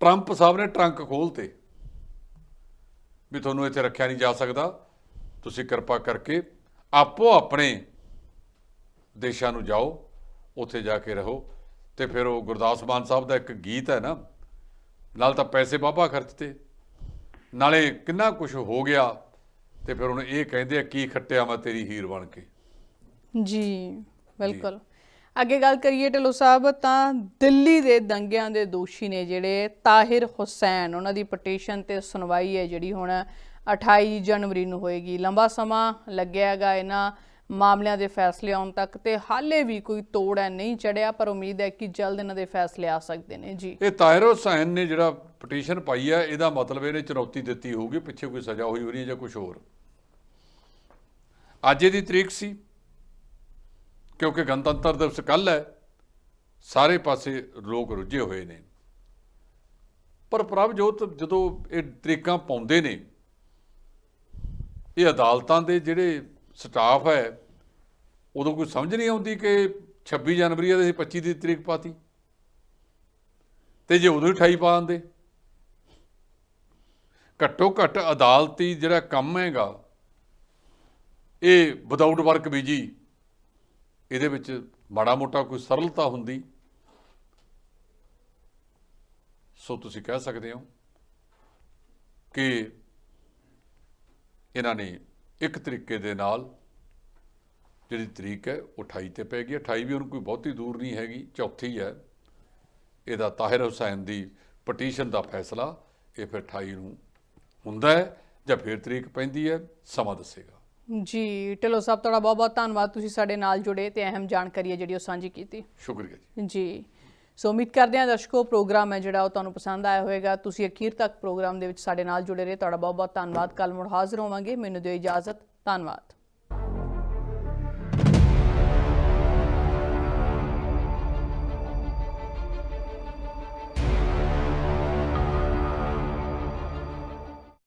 ਟਰੰਪ ਸਾਹਿਬ ਨੇ ਟਰੰਕ ਖੋਲਤੇ ਵੀ ਤੁਹਾਨੂੰ ਇੱਥੇ ਰੱਖਿਆ ਨਹੀਂ ਜਾ ਸਕਦਾ। ਤੁਸੀਂ ਕਿਰਪਾ ਕਰਕੇ ਆਪੋ ਆਪਣੇ ਦੇਸ਼ਾਂ ਨੂੰ ਜਾਓ, ਉੱਥੇ ਜਾ ਕੇ ਰਹੋ। ਤੇ ਫਿਰ ਉਹ ਗੁਰਦਾਸ ਮਾਨ ਸਾਹਿਬ ਦਾ ਇੱਕ ਗੀਤ ਹੈ ਨਾ ਨਾਲ ਤਾਂ ਪੈਸੇ ਬਾਬਾ ਖਰਚਤੇ। ਨਾਲੇ ਕਿੰਨਾ ਕੁਝ ਹੋ ਗਿਆ ਤੇ ਫਿਰ ਹੁਣ ਇਹ ਕਹਿੰਦੇ ਆ ਕੀ ਖੱਟਿਆ ਮੈਂ ਤੇਰੀ ਹੀਰ ਬਣ ਕੇ। ਜੀ ਬਿਲਕੁਲ। ਅੱਗੇ ਗੱਲ ਕਰੀਏ ਢਿੱਲੋਂ ਸਾਹਿਬ ਤਾਂ ਦਿੱਲੀ ਦੇ ਦੰਗਿਆਂ ਦੇ ਦੋਸ਼ੀ ਨੇ ਜਿਹੜੇ ਤਾਹਿਰ ਹੁਸੈਨ ਉਹਨਾਂ ਦੀ ਪਟੀਸ਼ਨ ਤੇ ਸੁਣਵਾਈ ਹੈ ਜਿਹੜੀ ਹੁਣ 28 ਜਨਵਰੀ ਨੂੰ ਹੋਏਗੀ। ਲੰਬਾ ਸਮਾਂ ਲੱਗਿਆ ਹੈਗਾ ਇਹਨਾਂ ਮਾਮਲਿਆਂ ਦੇ ਫੈਸਲੇ ਆਉਣ ਤੱਕ ਤੇ ਹਾਲੇ ਵੀ ਕੋਈ ਤੋੜ ਹੈ ਨਹੀਂ ਚੜਿਆ, ਪਰ ਉਮੀਦ ਹੈ ਕਿ ਜਲਦ ਇਹਨਾਂ ਦੇ ਫੈਸਲੇ ਆ ਸਕਦੇ ਨੇ। ਜੀ। ਇਹ ਤਾਇਰ ਹੁਸੈਨ ਨੇ ਜਿਹੜਾ ਪਟੀਸ਼ਨ ਪਾਈ ਹੈ ਇਹਦਾ ਮਤਲਬ ਇਹਨੇ ਚੁਣੌਤੀ ਦਿੱਤੀ ਹੋਊਗੀ, ਪਿੱਛੇ ਕੋਈ ਸਜ਼ਾ ਹੋਈ ਹੋਣੀ ਹੈ ਜਾਂ ਕੁਝ ਹੋਰ। ਅੱਜ ਇਹਦੀ ਤਰੀਕ ਸੀ, ਕਿਉਂਕਿ ਗਣਤੰਤਰ ਦਿਵਸ ਕੱਲ ਹੈ, ਸਾਰੇ ਪਾਸੇ ਲੋਕ ਰੁੱਝੇ ਹੋਏ ਨੇ। ਪਰ ਪ੍ਰਭਜੋਤ, ਜਦੋਂ ਇਹ ਤਰੀਕਾਂ ਪਾਉਂਦੇ ਨੇ, ਇਹ ਅਦਾਲਤਾਂ ਦੇ ਜਿਹੜੇ ਸਟਾਫ ਹੈ ਉਦੋਂ ਕੋਈ ਸਮਝ ਨਹੀਂ ਆਉਂਦੀ ਕਿ 26 ਜਨਵਰੀ ਹੈ ਤੇ ਅਸੀਂ 25 ਦੀ ਤਰੀਕ ਪਾਤੀ। ਤੇ ਜੇ ਉਦੋਂ ਹੀ 28 ਪਾ ਦਿੰਦੇ। ਘੱਟੋ ਘੱਟ ਅਦਾਲਤੀ ਜਿਹੜਾ ਕੰਮ ਹੈਗਾ, ਇਹ ਵਿਦਆਊਟ ਵਰਕ ਬੀਜੀ ਇਹਦੇ ਵਿੱਚ ਮਾੜਾ ਮੋਟਾ ਕੋਈ ਸਰਲਤਾ ਹੁੰਦੀ। ਸੋ ਤੁਸੀਂ ਕਹਿ ਸਕਦੇ ਹੋ ਕਿ ਇਹਨਾਂ ਨੇ ਇੱਕ ਤਰੀਕੇ ਦੇ ਨਾਲ ਜਿਹੜੀ ਤਰੀਕ ਹੈ ਉਹ 28 ਤੇ ਪੈ ਗਈ। 28 ਵੀ ਉਹਨੂੰ ਕੋਈ ਬਹੁਤੀ ਦੂਰ ਨਹੀਂ ਹੈਗੀ ਚੌਥੀ ਹੈ। ਇਹਦਾ ਤਾਹਿਰ ਹੁਸੈਨ ਦੀ ਪਟੀਸ਼ਨ ਦਾ ਫੈਸਲਾ ਇਹ ਫਿਰ 28 ਨੂੰ ਹੁੰਦਾ ਹੈ ਜਾਂ ਫਿਰ ਤਰੀਕ ਪੈਂਦੀ ਹੈ ਸਮਾਂ ਦੱਸੇਗਾ। ਜੀ ਢਿੱਲੋਂ ਸਾਹਿਬ ਤੁਹਾਡਾ ਬਹੁਤ ਬਹੁਤ ਧੰਨਵਾਦ। ਤੁਸੀਂ ਸਾਡੇ ਨਾਲ ਜੁੜੇ ਤੇ ਅਹਿਮ ਜਾਣਕਾਰੀ ਹੈ ਜਿਹੜੀ ਉਹ ਸਾਂਝੀ ਕੀਤੀ। ਸ਼ੁਕਰੀਆ ਜੀ। ਜੀ ਸੋ ਉਮੀਦ ਕਰਦੇ ਹਾਂ ਦਰਸ਼ਕੋ ਪ੍ਰੋਗਰਾਮ ਹੈ ਜਿਹੜਾ ਉਹ ਤੁਹਾਨੂੰ ਪਸੰਦ ਆਇਆ ਹੋਵੇਗਾ। ਤੁਸੀਂ ਅਖੀਰ ਤੱਕ ਪ੍ਰੋਗਰਾਮ ਦੇ ਵਿੱਚ ਸਾਡੇ ਨਾਲ ਜੁੜੇ ਰਹੇ। ਤੁਹਾਡਾ ਬਹੁਤ ਬਹੁਤ ਧੰਨਵਾਦ। ਕੱਲ ਮੁੜ ਹਾਜ਼ਰ ਹੋਵਾਂਗੇ। ਮੈਨੂੰ ਦਿਓ ਇਜਾਜ਼ਤ। ਧੰਨਵਾਦ।